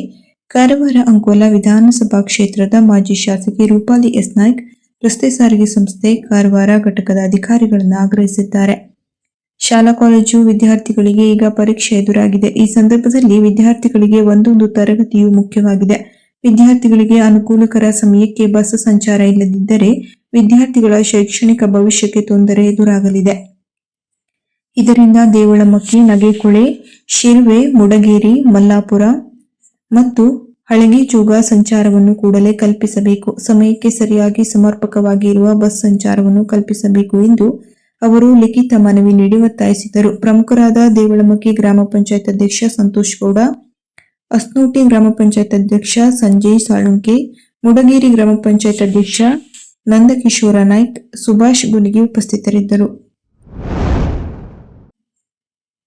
B: ಕಾರವಾರ ಅಂಕೋಲ ವಿಧಾನಸಭಾ ಕ್ಷೇತ್ರದ ಮಾಜಿ ಶಾಸಕಿ ರೂಪಾಲಿ ಎಸ್ ನಾಯ್ಕ್ ರಸ್ತೆ ಸಾರಿಗೆ ಸಂಸ್ಥೆ ಕಾರವಾರ ಘಟಕದ ಅಧಿಕಾರಿಗಳನ್ನು ಆಗ್ರಹಿಸಿದ್ದಾರೆ. ಶಾಲಾ ಕಾಲೇಜು ವಿದ್ಯಾರ್ಥಿಗಳಿಗೆ ಈಗ ಪರೀಕ್ಷೆ ಎದುರಾಗಿದೆ. ಈ ಸಂದರ್ಭದಲ್ಲಿ ವಿದ್ಯಾರ್ಥಿಗಳಿಗೆ ಒಂದೊಂದು ತರಗತಿಯು ಮುಖ್ಯವಾಗಿದೆ. ವಿದ್ಯಾರ್ಥಿಗಳಿಗೆ ಅನುಕೂಲಕರ ಸಮಯಕ್ಕೆ ಬಸ್ ಸಂಚಾರ ಇಲ್ಲದಿದ್ದರೆ ವಿದ್ಯಾರ್ಥಿಗಳ ಶೈಕ್ಷಣಿಕ ಭವಿಷ್ಯಕ್ಕೆ ತೊಂದರೆ ಎದುರಾಗಲಿದೆ. ಇದರಿಂದ ದೇವಳಮಕ್ಕಿ, ನಗೆಕೊಳೆ, ಶಿರ್ವೆ, ಮುಡಗೇರಿ, ಮಲ್ಲಾಪುರ ಮತ್ತು ಹಳಗಿಜೋಗ ಸಂಚಾರವನ್ನು ಕೂಡಲೇ ಕಲ್ಪಿಸಬೇಕು. ಸಮಯಕ್ಕೆ ಸರಿಯಾಗಿ ಸಮರ್ಪಕವಾಗಿ ಇರುವ ಬಸ್ ಸಂಚಾರವನ್ನು ಕಲ್ಪಿಸಬೇಕು ಎಂದು ಅವರು ಲಿಖಿತ ಮನವಿ ನೀಡಿ ಒತ್ತಾಯಿಸಿದರು. ಪ್ರಮುಖರಾದ ದೇವಳಮಕ್ಕಿ ಗ್ರಾಮ ಪಂಚಾಯತ್ ಅಧ್ಯಕ್ಷ ಸಂತೋಷ್ ಗೌಡ, ಅಸ್ನೋಟಿ ಗ್ರಾಮ ಪಂಚಾಯತ್ ಅಧ್ಯಕ್ಷ ಸಂಜಯ್ ಸಾಳುಂಕೆ, ಮುಡಗೇರಿ ಗ್ರಾಮ ಪಂಚಾಯತ್ ಅಧ್ಯಕ್ಷ ನಂದಕಿಶೋರ ನಾಯ್ಕ್, ಸುಭಾಷ್ ಗುಲಿಗೆ ಉಪಸ್ಥಿತರಿದ್ದರು.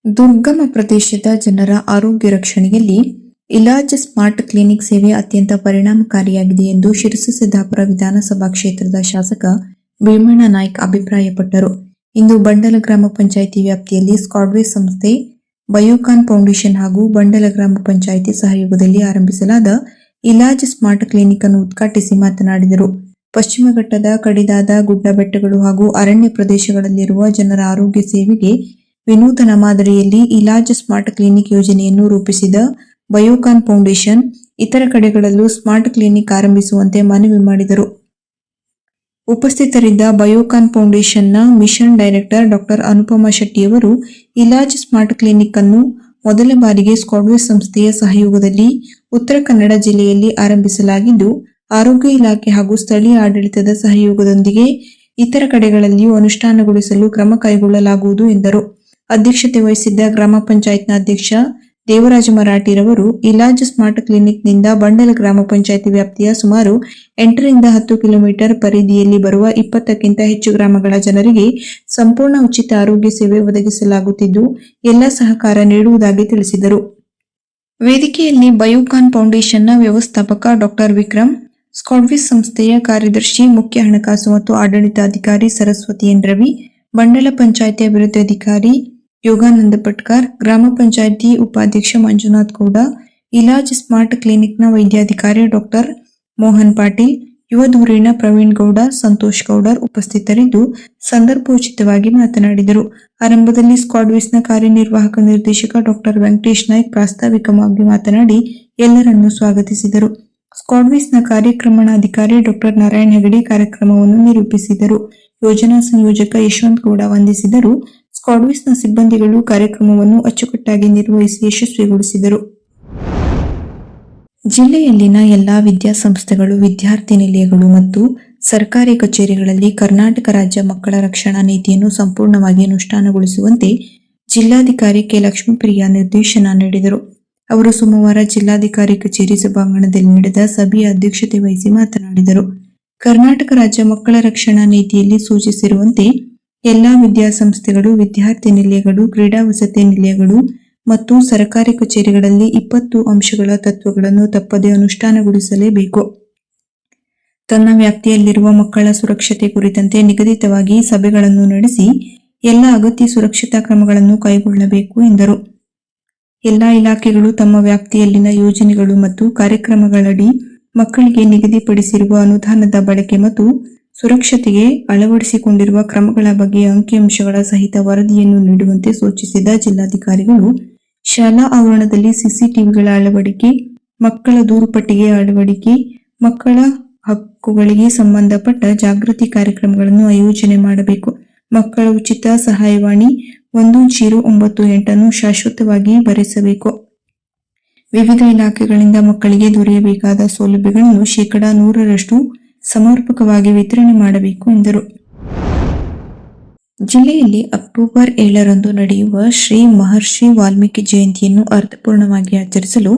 B: ದುರ್ಗಮ ಪ್ರದೇಶದ ಜನರ ಆರೋಗ್ಯ ರಕ್ಷಣೆಯಲ್ಲಿ ಇಲಾಜ್ ಸ್ಮಾರ್ಟ್ ಕ್ಲಿನಿಕ್ ಸೇವೆ ಅತ್ಯಂತ ಪರಿಣಾಮಕಾರಿಯಾಗಿದೆ ಎಂದು ಶಿರಸಿ ಸಿದ್ದಾಪುರ ವಿಧಾನಸಭಾ ಕ್ಷೇತ್ರದ ಶಾಸಕ ಭೀಮಣ್ಣ ನಾಯ್ಕ್ ಅಭಿಪ್ರಾಯಪಟ್ಟರು. ಇಂದು ಬಂಡಲ ಗ್ರಾಮ ಪಂಚಾಯಿತಿ ವ್ಯಾಪ್ತಿಯಲ್ಲಿ ಸ್ಕಾಡ್ವೇ ಸಂಸ್ಥೆ ಬಯೋಕಾನ್ ಫೌಂಡೇಶನ್ ಹಾಗೂ ಬಂಡಲ ಗ್ರಾಮ ಪಂಚಾಯಿತಿ ಸಹಯೋಗದಲ್ಲಿ ಆರಂಭಿಸಲಾದ ಇಲಾಜ್ ಸ್ಮಾರ್ಟ್ ಕ್ಲಿನಿಕ್ ಅನ್ನು ಉದ್ಘಾಟಿಸಿ ಮಾತನಾಡಿದರು. ಪಶ್ಚಿಮ ಘಟ್ಟದ ಕಡಿದಾದ ಗುಡ್ಡ ಬೆಟ್ಟಗಳು ಹಾಗೂ ಅರಣ್ಯ ಪ್ರದೇಶಗಳಲ್ಲಿರುವ ಜನರ ಆರೋಗ್ಯ ಸೇವೆಗೆ ವಿನೂತನ ಮಾದರಿಯಲ್ಲಿ ಇಲಾಜ್ ಸ್ಮಾರ್ಟ್ ಕ್ಲಿನಿಕ್ ಯೋಜನೆಯನ್ನು ರೂಪಿಸಿದ ಬಯೋಕಾನ್ ಫೌಂಡೇಶನ್ ಇತರ ಕಡೆಗಳಲ್ಲೂ ಸ್ಮಾರ್ಟ್ ಕ್ಲಿನಿಕ್ ಆರಂಭಿಸುವಂತೆ ಮನವಿ ಮಾಡಿದರು. ಉಪಸ್ಥಿತರಿದ್ದ ಬಯೋಕಾನ್ ಫೌಂಡೇಶನ್ನ ಮಿಷನ್ ಡೈರೆಕ್ಟರ್ ಡಾಕ್ಟರ್ ಅನುಪಮಾ ಶೆಟ್ಟಿಯವರು ಇಲಾಜ್ ಸ್ಮಾರ್ಟ್ ಕ್ಲಿನಿಕ್ ಅನ್ನು ಮೊದಲ ಬಾರಿಗೆ ಸ್ಕಾಡ್ವೇ ಸಂಸ್ಥೆಯ ಸಹಯೋಗದಲ್ಲಿ ಉತ್ತರ ಕನ್ನಡ ಜಿಲ್ಲೆಯಲ್ಲಿ ಆರಂಭಿಸಲಾಗಿದ್ದು, ಆರೋಗ್ಯ ಇಲಾಖೆ ಹಾಗೂ ಸ್ಥಳೀಯ ಆಡಳಿತದ ಸಹಯೋಗದೊಂದಿಗೆ ಇತರ ಕಡೆಗಳಲ್ಲಿಯೂ ಅನುಷ್ಠಾನಗೊಳಿಸಲು ಕ್ರಮ ಕೈಗೊಳ್ಳಲಾಗುವುದು ಎಂದರು. ಅಧ್ಯಕ್ಷತೆ ವಹಿಸಿದ್ದ ಗ್ರಾಮ ಪಂಚಾಯತ್ನ ಅಧ್ಯಕ್ಷ ದೇವರಾಜ ಮರಾಠಿರವರು ಇಲಾಜ್ ಸ್ಮಾರ್ಟ್ ಕ್ಲಿನಿಕ್ನಿಂದ ಬಂಡಲ ಗ್ರಾಮ ಪಂಚಾಯಿತಿ ವ್ಯಾಪ್ತಿಯ ಸುಮಾರು ಎಂಟರಿಂದ ಹತ್ತು ಕಿಲೋಮೀಟರ್ ಪರಿಧಿಯಲ್ಲಿ ಬರುವ ಇಪ್ಪತ್ತಕ್ಕಿಂತ ಹೆಚ್ಚು ಗ್ರಾಮಗಳ ಜನರಿಗೆ ಸಂಪೂರ್ಣ ಉಚಿತ ಆರೋಗ್ಯ ಸೇವೆ ಒದಗಿಸಲಾಗುತ್ತಿದ್ದು ಎಲ್ಲ ಸಹಕಾರ ನೀಡುವುದಾಗಿ ತಿಳಿಸಿದರು. ವೇದಿಕೆಯಲ್ಲಿ ಬಯೋಕಾನ್ ಫೌಂಡೇಶನ್ನ ವ್ಯವಸ್ಥಾಪಕ ಡಾಕ್ಟರ್ ವಿಕ್ರಮ್, ಸ್ಕಾಡ್ವಿಸ್ ಸಂಸ್ಥೆಯ ಕಾರ್ಯದರ್ಶಿ ಮುಖ್ಯ ಹಣಕಾಸು ಮತ್ತು ಆಡಳಿತಾಧಿಕಾರಿ ಸರಸ್ವತಿ ಎನ್ ರವಿ, ಬಂಡಲ ಪಂಚಾಯಿತಿ ಅಭಿವೃದ್ಧಿ ಅಧಿಕಾರಿ ಯೋಗಾನಂದ ಪಟ್ಕರ್, ಗ್ರಾಮ ಪಂಚಾಯಿತಿ ಉಪಾಧ್ಯಕ್ಷ ಮಂಜುನಾಥ್ ಗೌಡ, ಇಲಾಜ್ ಸ್ಮಾರ್ಟ್ ಕ್ಲಿನಿಕ್ನ ವೈದ್ಯಾಧಿಕಾರಿ ಡಾಕ್ಟರ್ ಮೋಹನ್ ಪಾಟೀಲ್, ಯುವ ಧುರೀಣ ಪ್ರವೀಣ್ ಗೌಡ, ಸಂತೋಷ್ ಗೌಡರ್ ಉಪಸ್ಥಿತರಿದ್ದು ಸಂದರ್ಭೋಚಿತವಾಗಿ ಮಾತನಾಡಿದರು. ಆರಂಭದಲ್ಲಿ ಸ್ಕ್ವಾಡ್ವಿಸ್ನ ಕಾರ್ಯನಿರ್ವಾಹಕ ನಿರ್ದೇಶಕ ಡಾಕ್ಟರ್ ವೆಂಕಟೇಶ್ ನಾಯ್ಕ್ ಪ್ರಾಸ್ತಾವಿಕವಾಗಿ ಮಾತನಾಡಿ ಎಲ್ಲರನ್ನು ಸ್ವಾಗತಿಸಿದರು. ಸ್ಕ್ವಾಡ್ವಿಸ್ನ ಕಾರ್ಯಕ್ರಮಣಾಧಿಕಾರಿ ಡಾಕ್ಟರ್ ನಾರಾಯಣ ಹೆಗಡೆ ಕಾರ್ಯಕ್ರಮವನ್ನು ನಿರೂಪಿಸಿದರು. ಯೋಜನಾ ಸಂಯೋಜಕ ಯಶವಂತ್ ಗೌಡ ವಂದಿಸಿದರು. ಸ್ಕಾಡ್ವಿಸ್ನ ಸಿಬ್ಬಂದಿಗಳು ಕಾರ್ಯಕ್ರಮವನ್ನು ಅಚ್ಚುಕಟ್ಟಾಗಿ ನಿರ್ವಹಿಸಿ ಯಶಸ್ವಿಗೊಳಿಸಿದರು. ಜಿಲ್ಲೆಯಲ್ಲಿನ ಎಲ್ಲಾ ವಿದ್ಯಾಸಂಸ್ಥೆಗಳು, ವಿದ್ಯಾರ್ಥಿ ನಿಲಯಗಳು ಮತ್ತು ಸರ್ಕಾರಿ ಕಚೇರಿಗಳಲ್ಲಿ ಕರ್ನಾಟಕ ರಾಜ್ಯ ಮಕ್ಕಳ ರಕ್ಷಣಾ ನೀತಿಯನ್ನು ಸಂಪೂರ್ಣವಾಗಿ ಅನುಷ್ಠಾನಗೊಳಿಸುವಂತೆ ಜಿಲ್ಲಾಧಿಕಾರಿ ಕೆ. ಲಕ್ಷ್ಮೀಪ್ರಿಯ ನಿರ್ದೇಶನ ನೀಡಿದರು. ಅವರು ಸೋಮವಾರ ಜಿಲ್ಲಾಧಿಕಾರಿ ಕಚೇರಿ ಸಭಾಂಗಣದಲ್ಲಿ ನಡೆದ ಸಭೆಯ ಅಧ್ಯಕ್ಷತೆ ವಹಿಸಿ ಮಾತನಾಡಿದರು. ಕರ್ನಾಟಕ ರಾಜ್ಯ ಮಕ್ಕಳ ರಕ್ಷಣಾ ನೀತಿಯಲ್ಲಿ ಸೂಚಿಸಿರುವಂತೆ ಎಲ್ಲಾ ವಿದ್ಯಾಸಂಸ್ಥೆಗಳು, ವಿದ್ಯಾರ್ಥಿ ನಿಲಯಗಳು, ಕ್ರೀಡಾ ವಸತಿ ನಿಲಯಗಳು ಮತ್ತು ಸರ್ಕಾರಿ ಕಚೇರಿಗಳಲ್ಲಿ ಇಪ್ಪತ್ತು ಅಂಶಗಳ ತತ್ವಗಳನ್ನು ತಪ್ಪದೆ ಅನುಷ್ಠಾನಗೊಳಿಸಲೇಬೇಕು. ತನ್ನ ವ್ಯಾಪ್ತಿಯಲ್ಲಿರುವ ಮಕ್ಕಳ ಸುರಕ್ಷತೆ ಕುರಿತಂತೆ ನಿಗದಿತವಾಗಿ ಸಭೆಗಳನ್ನು ನಡೆಸಿ ಎಲ್ಲ ಅಗತ್ಯ ಸುರಕ್ಷತಾ ಕ್ರಮಗಳನ್ನು ಕೈಗೊಳ್ಳಬೇಕು ಎಂದರು. ಎಲ್ಲಾ ಇಲಾಖೆಗಳು ತಮ್ಮ ವ್ಯಾಪ್ತಿಯಲ್ಲಿನ ಯೋಜನೆಗಳು ಮತ್ತು ಕಾರ್ಯಕ್ರಮಗಳಡಿ ಮಕ್ಕಳಿಗೆ ನಿಗದಿಪಡಿಸಿರುವ ಅನುದಾನದ ಬಳಕೆ ಮತ್ತು ಸುರಕ್ಷತೆಗೆ ಅಳವಡಿಸಿಕೊಂಡಿರುವ ಕ್ರಮಗಳ ಬಗ್ಗೆ ಅಂಕಿಅಂಶಗಳ ಸಹಿತ ವರದಿಯನ್ನು ನೀಡುವಂತೆ ಸೂಚಿಸಿದ ಜಿಲ್ಲಾಧಿಕಾರಿಗಳು, ಶಾಲಾ ಆವರಣದಲ್ಲಿ ಸಿಸಿಟಿವಿಗಳ ಅಳವಡಿಕೆ, ಮಕ್ಕಳ ದೂರುಪಟ್ಟಿಗೆ ಅಳವಡಿಕೆ, ಮಕ್ಕಳ ಹಕ್ಕುಗಳಿಗೆ ಸಂಬಂಧಪಟ್ಟ ಜಾಗೃತಿ ಕಾರ್ಯಕ್ರಮಗಳನ್ನು ಆಯೋಜನೆ ಮಾಡಬೇಕು. ಮಕ್ಕಳ ಉಚಿತ ಸಹಾಯವಾಣಿ ಒಂದು ಜೀರೋ ಒಂಬತ್ತು ಎಂಟನ್ನು ಶಾಶ್ವತವಾಗಿ ಭರಿಸಬೇಕು. ವಿವಿಧ ಇಲಾಖೆಗಳಿಂದ ಮಕ್ಕಳಿಗೆ ದೊರೆಯಬೇಕಾದ ಸೌಲಭ್ಯಗಳನ್ನು ಶೇಕಡಾ ನೂರರಷ್ಟು ಸಮರ್ಪಕವಾಗಿ ವಿತರಣೆ ಮಾಡಬೇಕು ಎಂದರು. ಜಿಲ್ಲೆಯಲ್ಲಿ ಅಕ್ಟೋಬರ್ ಏಳರಂದು ನಡೆಯುವ ಶ್ರೀ ಮಹರ್ಷಿ ವಾಲ್ಮೀಕಿ ಜಯಂತಿಯನ್ನು ಅರ್ಥಪೂರ್ಣವಾಗಿ ಆಚರಿಸಲು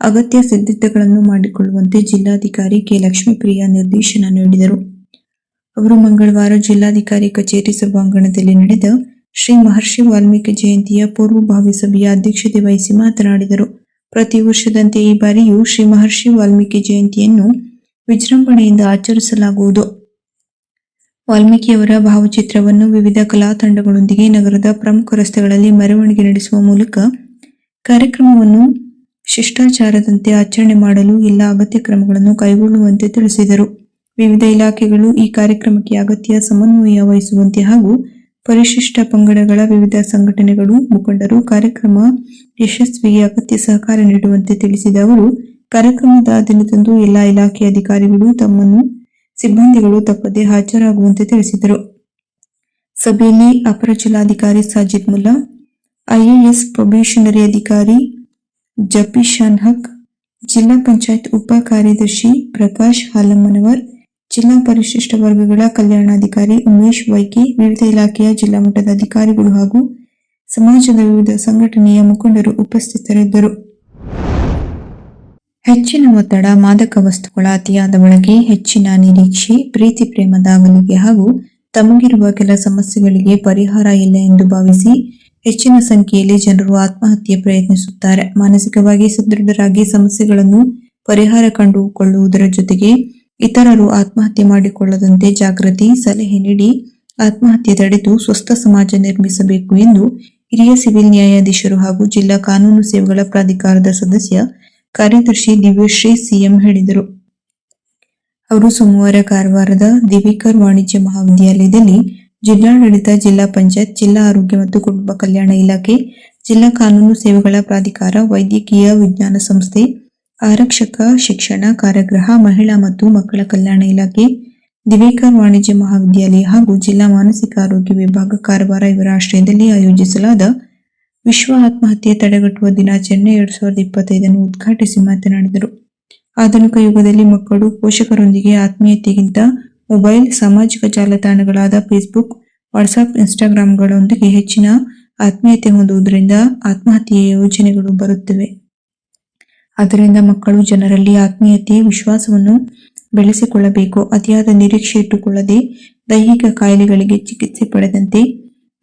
B: ಅಗತ್ಯ ಸಿದ್ಧತೆಗಳನ್ನು ಮಾಡಿಕೊಳ್ಳುವಂತೆ ಜಿಲ್ಲಾಧಿಕಾರಿ ಕೆ. ಲಕ್ಷ್ಮೀಪ್ರಿಯ ನಿರ್ದೇಶನ ನೀಡಿದರು. ಅವರು ಮಂಗಳವಾರ ಜಿಲ್ಲಾಧಿಕಾರಿ ಕಚೇರಿ ಸಭಾಂಗಣದಲ್ಲಿ ನಡೆದ ಶ್ರೀ ಮಹರ್ಷಿ ವಾಲ್ಮೀಕಿ ಜಯಂತಿಯ ಪೂರ್ವಭಾವಿ ಸಭೆಯ ಅಧ್ಯಕ್ಷತೆ ವಹಿಸಿ ಮಾತನಾಡಿದರು. ಪ್ರತಿ ವರ್ಷದಂತೆ ಈ ಬಾರಿಯೂ ಶ್ರೀ ಮಹರ್ಷಿ ವಾಲ್ಮೀಕಿ ಜಯಂತಿಯನ್ನು ವಿಜೃಂಭಣೆಯಿಂದ ಆಚರಿಸಲಾಗುವುದು. ವಾಲ್ಮೀಕಿಯವರ ಭಾವಚಿತ್ರವನ್ನು ವಿವಿಧ ಕಲಾ ತಂಡಗಳೊಂದಿಗೆ ನಗರದ ಪ್ರಮುಖ ರಸ್ತೆಗಳಲ್ಲಿ ಮೆರವಣಿಗೆ ನಡೆಸುವ ಮೂಲಕ ಕಾರ್ಯಕ್ರಮವನ್ನು ಶಿಷ್ಟಾಚಾರದಂತೆ ಆಚರಣೆ ಮಾಡಲು ಎಲ್ಲ ಅಗತ್ಯ ಕ್ರಮಗಳನ್ನು ಕೈಗೊಳ್ಳುವಂತೆ ತಿಳಿಸಿದರು. ವಿವಿಧ ಇಲಾಖೆಗಳು ಈ ಕಾರ್ಯಕ್ರಮಕ್ಕೆ ಅಗತ್ಯ ಸಮನ್ವಯ ವಹಿಸುವಂತೆ ಹಾಗೂ ಪರಿಶಿಷ್ಟ ಪಂಗಡಗಳ ವಿವಿಧ ಸಂಘಟನೆಗಳು ಮುಖಂಡರು ಕಾರ್ಯಕ್ರಮ ಯಶಸ್ವಿಗೆ ಅಗತ್ಯ ಸಹಕಾರ ನೀಡುವಂತೆ ತಿಳಿಸಿದ ಅವರು, ಕಾರ್ಯಕ್ರಮದ ದಿನದಂದು ಎಲ್ಲ ಇಲಾಖೆ ಅಧಿಕಾರಿಗಳು ತಮ್ಮನ್ನು, ಸಿಬ್ಬಂದಿಗಳು ತಪ್ಪದೆ ಹಾಜರಾಗುವಂತೆ ತಿಳಿಸಿದರು. ಸಭೆಯಲ್ಲಿ ಅಪರ ಜಿಲ್ಲಾಧಿಕಾರಿ ಸಾಜಿದ್ ಮುಲ್ಲಾ, ಐಎಎಸ್ ಪ್ರೊಬೇಷನರಿ ಅಧಿಕಾರಿ ಜಪಿ ಹಕ್ ಜಿಲ್ಲಾ ಪಂಚಾಯತ್ ಉಪ ಕಾರ್ಯದರ್ಶಿ ಪ್ರಕಾಶ್ ಹಾಲಮ್ಮನವರ್ ಜಿಲ್ಲಾ ಪರಿಶಿಷ್ಟ ವರ್ಗಗಳ ಕಲ್ಯಾಣಾಧಿಕಾರಿ ಉಮೇಶ್ ವೈಕಿ, ವಿವಿಧ ಇಲಾಖೆಯ ಜಿಲ್ಲಾ ಮಟ್ಟದ ಅಧಿಕಾರಿಗಳು ಹಾಗೂ ಸಮಾಜದ ವಿವಿಧ ಸಂಘಟನೆಯ ಮುಖಂಡರು ಉಪಸ್ಥಿತರಿದ್ದರು. ಹೆಚ್ಚಿನ ಒತ್ತಡ, ಮಾದಕ ವಸ್ತುಗಳ ಅತಿಯಾದ ಬಳಕೆ, ಹೆಚ್ಚಿನ ನಿರೀಕ್ಷೆ, ಪ್ರೀತಿ ಪ್ರೇಮದ ಅಗಲಿಕೆ ಹಾಗೂ ತಮಗಿರುವ ಕೆಲ ಸಮಸ್ಯೆಗಳಿಗೆ ಪರಿಹಾರ ಇಲ್ಲ ಎಂದು ಭಾವಿಸಿ ಹೆಚ್ಚಿನ ಸಂಖ್ಯೆಯಲ್ಲಿ ಜನರು ಆತ್ಮಹತ್ಯೆ ಪ್ರಯತ್ನಿಸುತ್ತಾರೆ. ಮಾನಸಿಕವಾಗಿ ಸದೃಢರಾಗಿ ಸಮಸ್ಯೆಗಳನ್ನು ಪರಿಹಾರ ಕಂಡುಕೊಳ್ಳುವುದರ ಜೊತೆಗೆ ಇತರರು ಆತ್ಮಹತ್ಯೆ ಮಾಡಿಕೊಳ್ಳದಂತೆ ಜಾಗೃತಿ ಸಲಹೆ ನೀಡಿ ಆತ್ಮಹತ್ಯೆ ತಡೆದು ಸ್ವಸ್ಥ ಸಮಾಜ ನಿರ್ಮಿಸಬೇಕು ಎಂದು ಹಿರಿಯ ಸಿವಿಲ್ ನ್ಯಾಯಾಧೀಶರು ಹಾಗೂ ಜಿಲ್ಲಾ ಕಾನೂನು ಸೇವೆಗಳ ಪ್ರಾಧಿಕಾರದ ಸದಸ್ಯ ಕಾರ್ಯದರ್ಶಿ ದಿವ್ಯಶ್ರೀ ಸಿಎಂ ಹೇಳಿದರು. ಅವರು ಸೋಮವಾರ ಕಾರವಾರದ ದಿವಿಕರ್ ವಾಣಿಜ್ಯ ಮಹಾವಿದ್ಯಾಲಯದಲ್ಲಿ ಜಿಲ್ಲಾಡಳಿತ, ಜಿಲ್ಲಾ ಪಂಚಾಯತ್, ಜಿಲ್ಲಾ ಆರೋಗ್ಯ ಮತ್ತು ಕುಟುಂಬ ಕಲ್ಯಾಣ ಇಲಾಖೆ, ಜಿಲ್ಲಾ ಕಾನೂನು ಸೇವೆಗಳ ಪ್ರಾಧಿಕಾರ, ವೈದ್ಯಕೀಯ ವಿಜ್ಞಾನ ಸಂಸ್ಥೆ ಆರಕ್ಷಕ, ಶಿಕ್ಷಣ ಕಾರಾಗೃಹ ಮಹಿಳಾ ಮತ್ತು ಮಕ್ಕಳ ಕಲ್ಯಾಣ ಇಲಾಖೆ ದಿವೇಕರ್ ವಾಣಿಜ್ಯ ಮಹಾವಿದ್ಯಾಲಯ ಹಾಗೂ ಜಿಲ್ಲಾ ಮಾನಸಿಕ ಆರೋಗ್ಯ ವಿಭಾಗ ಕಾರವಾರ ಇವರ ಆಶ್ರಯದಲ್ಲಿ ಆಯೋಜಿಸಲಾದ ವಿಶ್ವ ಆತ್ಮಹತ್ಯೆ ತಡೆಗಟ್ಟುವ ದಿನಾಚರಣೆ ಎರಡ್ ಸಾವಿರದ ಇಪ್ಪತ್ತೈದನ್ನು ಉದ್ಘಾಟಿಸಿ ಮಾತನಾಡಿದರು. ಆಧುನಿಕ ಯುಗದಲ್ಲಿ ಮಕ್ಕಳು ಪೋಷಕರೊಂದಿಗೆ ಆತ್ಮೀಯತೆಗಿಂತ ಮೊಬೈಲ್, ಸಾಮಾಜಿಕ ಜಾಲತಾಣಗಳಾದ ಫೇಸ್ಬುಕ್ ವಾಟ್ಸ್ಆಪ್ ಇನ್ಸ್ಟಾಗ್ರಾಂಗಳೊಂದಿಗೆ ಹೆಚ್ಚಿನ ಆತ್ಮೀಯತೆ ಹೊಂದುವುದರಿಂದ ಆತ್ಮಹತ್ಯೆಯ ಯೋಜನೆಗಳು ಬರುತ್ತವೆ. ಆದ್ದರಿಂದ ಮಕ್ಕಳು ಜನರಲ್ಲಿ ಆತ್ಮೀಯತೆ ವಿಶ್ವಾಸವನ್ನು ಬೆಳೆಸಿಕೊಳ್ಳಬೇಕು. ಅತಿಯಾದ ನಿರೀಕ್ಷೆ ಇಟ್ಟುಕೊಳ್ಳದೆ ದೈಹಿಕ ಕಾಯಿಲೆಗಳಿಗೆ ಚಿಕಿತ್ಸೆ ಪಡೆದಂತೆ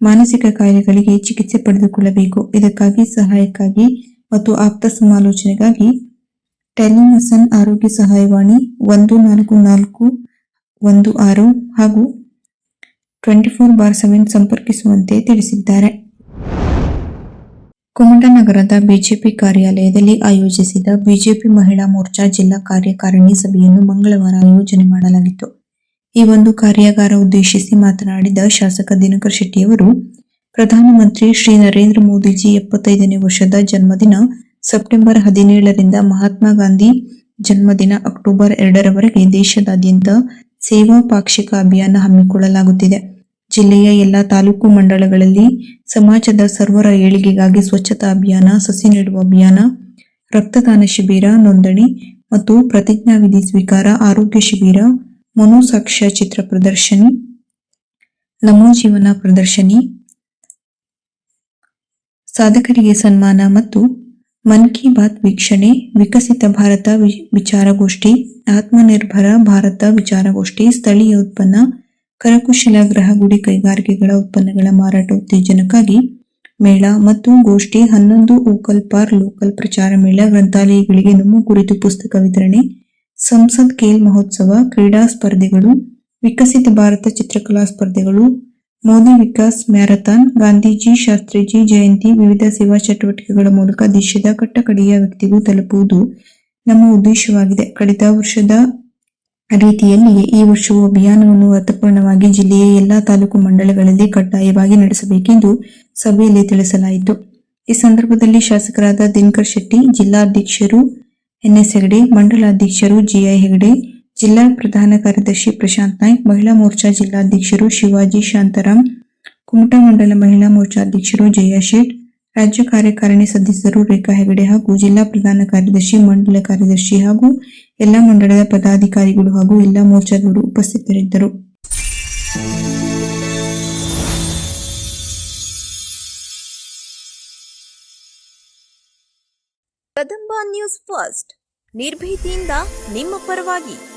B: ಮಾನಸಿಕ ಕಾಯಿಲೆಗಳಿಗೆ ಚಿಕಿತ್ಸೆ ಪಡೆದುಕೊಳ್ಳಬೇಕು. ಇದಕ್ಕಾಗಿ ಸಹಾಯಕ್ಕಾಗಿ ಮತ್ತು ಆಪ್ತ ಸಮಾಲೋಚನೆಗಾಗಿ ಟೆಲಿಮಸನ್ ಆರೋಗ್ಯ ಸಹಾಯವಾಣಿ ಒಂದು ನಾಲ್ಕು ನಾಲ್ಕು ಒಂದು ಆರು ಹಾಗೂ ಟ್ವೆಂಟಿ ಫೋರ್ ಬಾರ್ ಸೆವೆನ್ ಸಂಪರ್ಕಿಸುವಂತೆ ತಿಳಿಸಿದ್ದಾರೆ. ಕುಮಟನಗರದ ಬಿಜೆಪಿ ಕಾರ್ಯಾಲಯದಲ್ಲಿ ಆಯೋಜಿಸಿದ ಬಿಜೆಪಿ ಮಹಿಳಾ ಮೋರ್ಚಾ ಜಿಲ್ಲಾ ಕಾರ್ಯಕಾರಿಣಿ ಸಭೆಯನ್ನು ಮಂಗಳವಾರ ಆಯೋಜನೆ ಮಾಡಲಾಗಿತ್ತು. ಈ ಒಂದು ಕಾರ್ಯಾಗಾರ ಉದ್ದೇಶಿಸಿ ಮಾತನಾಡಿದ ಶಾಸಕ ದಿನಕರ್ ಶೆಟ್ಟಿಯವರು, ಪ್ರಧಾನಮಂತ್ರಿ ಶ್ರೀ ನರೇಂದ್ರ ಮೋದಿಜಿ ಎಪ್ಪತ್ತೈದನೇ ವರ್ಷದ ಜನ್ಮದಿನ ಸೆಪ್ಟೆಂಬರ್ ಹದಿನೇಳರಿಂದ ಮಹಾತ್ಮ ಗಾಂಧಿ ಜನ್ಮದಿನ ಅಕ್ಟೋಬರ್ ಎರಡರವರೆಗೆ ದೇಶದಾದ್ಯಂತ ಸೇವಾ ಪಾಕ್ಷಿಕ ಅಭಿಯಾನ ಹಮ್ಮಿಕೊಳ್ಳಲಾಗುತ್ತಿದೆ. ಜಿಲ್ಲೆಯ ಎಲ್ಲ ತಾಲೂಕು ಮಂಡಳಗಳಲ್ಲಿ ಸಮಾಜದ ಸರ್ವರ ಏಳಿಗೆಗಾಗಿ ಸ್ವಚ್ಛತಾ ಅಭಿಯಾನ, ಸಸಿ ನೆಡುವ ಅಭಿಯಾನ, ರಕ್ತದಾನ ಶಿಬಿರ, ನೋಂದಣಿ ಮತ್ತು ಪ್ರತಿಜ್ಞಾವಿಧಿ ಸ್ವೀಕಾರ, ಆರೋಗ್ಯ ಶಿಬಿರ ಮನೋಸಾಕ್ಷ್ಯ ಚಿತ್ರ ಪ್ರದರ್ಶನಿ ನಮೋ ಜೀವನ ಪ್ರದರ್ಶನಿ, ಸಾಧಕರಿಗೆ ಸನ್ಮಾನ ಮತ್ತು ಮನ್ ಕಿ ಬಾತ್ ವೀಕ್ಷಣೆ, ವಿಕಸಿತ ಭಾರತ ವಿಚಾರಗೋಷ್ಠಿ, ಆತ್ಮನಿರ್ಭರ ಭಾರತ ವಿಚಾರಗೋಷ್ಠಿ, ಸ್ಥಳೀಯ ಉತ್ಪನ್ನ ಕರಕುಶಲ ಗ್ರಹ ಗುಡಿ ಕೈಗಾರಿಕೆಗಳ ಉತ್ಪನ್ನಗಳ ಮಾರಾಟ ಉತ್ತೇಜನಕ್ಕಾಗಿ ಮೇಳ ಮತ್ತು ಗೋಷ್ಠಿ ಹನ್ನೊಂದು ಓಕಲ್ ಪಾರ್ ಲೋಕಲ್ ಪ್ರಚಾರ ಮೇಳ ಗ್ರಂಥಾಲಯಗಳಿಗೆ ನಮ್ಮ ಕುರಿತು ಪುಸ್ತಕ ವಿತರಣೆ ಸಂಸದ್ ಖೇಲ್ ಮಹೋತ್ಸವ, ಕ್ರೀಡಾ ಸ್ಪರ್ಧೆಗಳು, ವಿಕಸಿತ ಭಾರತ ಚಿತ್ರಕಲಾ ಸ್ಪರ್ಧೆಗಳು, ಮೋದಿ ವಿಕಾಸ್ ಮ್ಯಾರಥಾನ್, ಗಾಂಧೀಜಿ ಶಾಸ್ತ್ರೀಜಿ ಜಯಂತಿ, ವಿವಿಧ ಸೇವಾ ಚಟುವಟಿಕೆಗಳ ಮೂಲಕ ದೇಶದ ಕಟ್ಟಕಡೆಯ ವ್ಯಕ್ತಿಗೂ ತಲುಪುವುದು ನಮ್ಮ ಉದ್ದೇಶವಾಗಿದೆ. ಕಳೆದ ವರ್ಷದ ರೀತಿಯಲ್ಲಿಯೇ ಈ ವರ್ಷವೂ ಅಭಿಯಾನವನ್ನು ಅರ್ಥಪೂರ್ಣವಾಗಿ ಜಿಲ್ಲೆಯ ಎಲ್ಲಾ ತಾಲೂಕು ಮಂಡಳಗಳಲ್ಲಿ ಕಡ್ಡಾಯವಾಗಿ ನಡೆಸಬೇಕೆಂದು ಸಭೆಯಲ್ಲಿ ತಿಳಿಸಲಾಯಿತು. ಈ ಸಂದರ್ಭದಲ್ಲಿ ಶಾಸಕರಾದ ದಿನಕರ್ ಶೆಟ್ಟಿ, ಜಿಲ್ಲಾಧ್ಯಕ್ಷರು ಎನ್ಎಸ್ ಹೆಗಡೆ, ಮಂಡಲಾಧ್ಯಕ್ಷರು ಜಿಐ ಹೆಗಡೆ, ಜಿಲ್ಲಾ ಪ್ರಧಾನ ಕಾರ್ಯದರ್ಶಿ ಪ್ರಶಾಂತ್ ನಾಯ್ಕ್, ಮಹಿಳಾ ಮೋರ್ಚಾ ಜಿಲ್ಲಾಧ್ಯಕ್ಷರು ಶಿವಾಜಿ ಶಾಂತಾರಾಮ್, ಕುಮಟಾ ಮಂಡಲ ಮಹಿಳಾ ಮೋರ್ಚಾ ಅಧ್ಯಕ್ಷರು ಜಯ ಶೇಟ್ ರಾಜ್ಯ ಕಾರ್ಯಕಾರಿಣಿ ಸದಸ್ಯರು ರೇಖಾ ಹೆಗಡೆ ಹಾಗೂ ಜಿಲ್ಲಾ ಪ್ರಧಾನ ಕಾರ್ಯದರ್ಶಿ, ಮಂಡಲ ಕಾರ್ಯದರ್ಶಿ ಹಾಗೂ ಎಲ್ಲಾ ಮಂಡಳದ ಪದಾಧಿಕಾರಿಗಳು ಹಾಗೂ ಎಲ್ಲಾ ಮೋರ್ಚಾದವರು ಉಪಸ್ಥಿತರಿದ್ದರು.
D: Kadamba news first. ನಿರ್ಭೀತಿಯಿಂದ ನಿಮ್ಮ ಪರವಾಗಿ.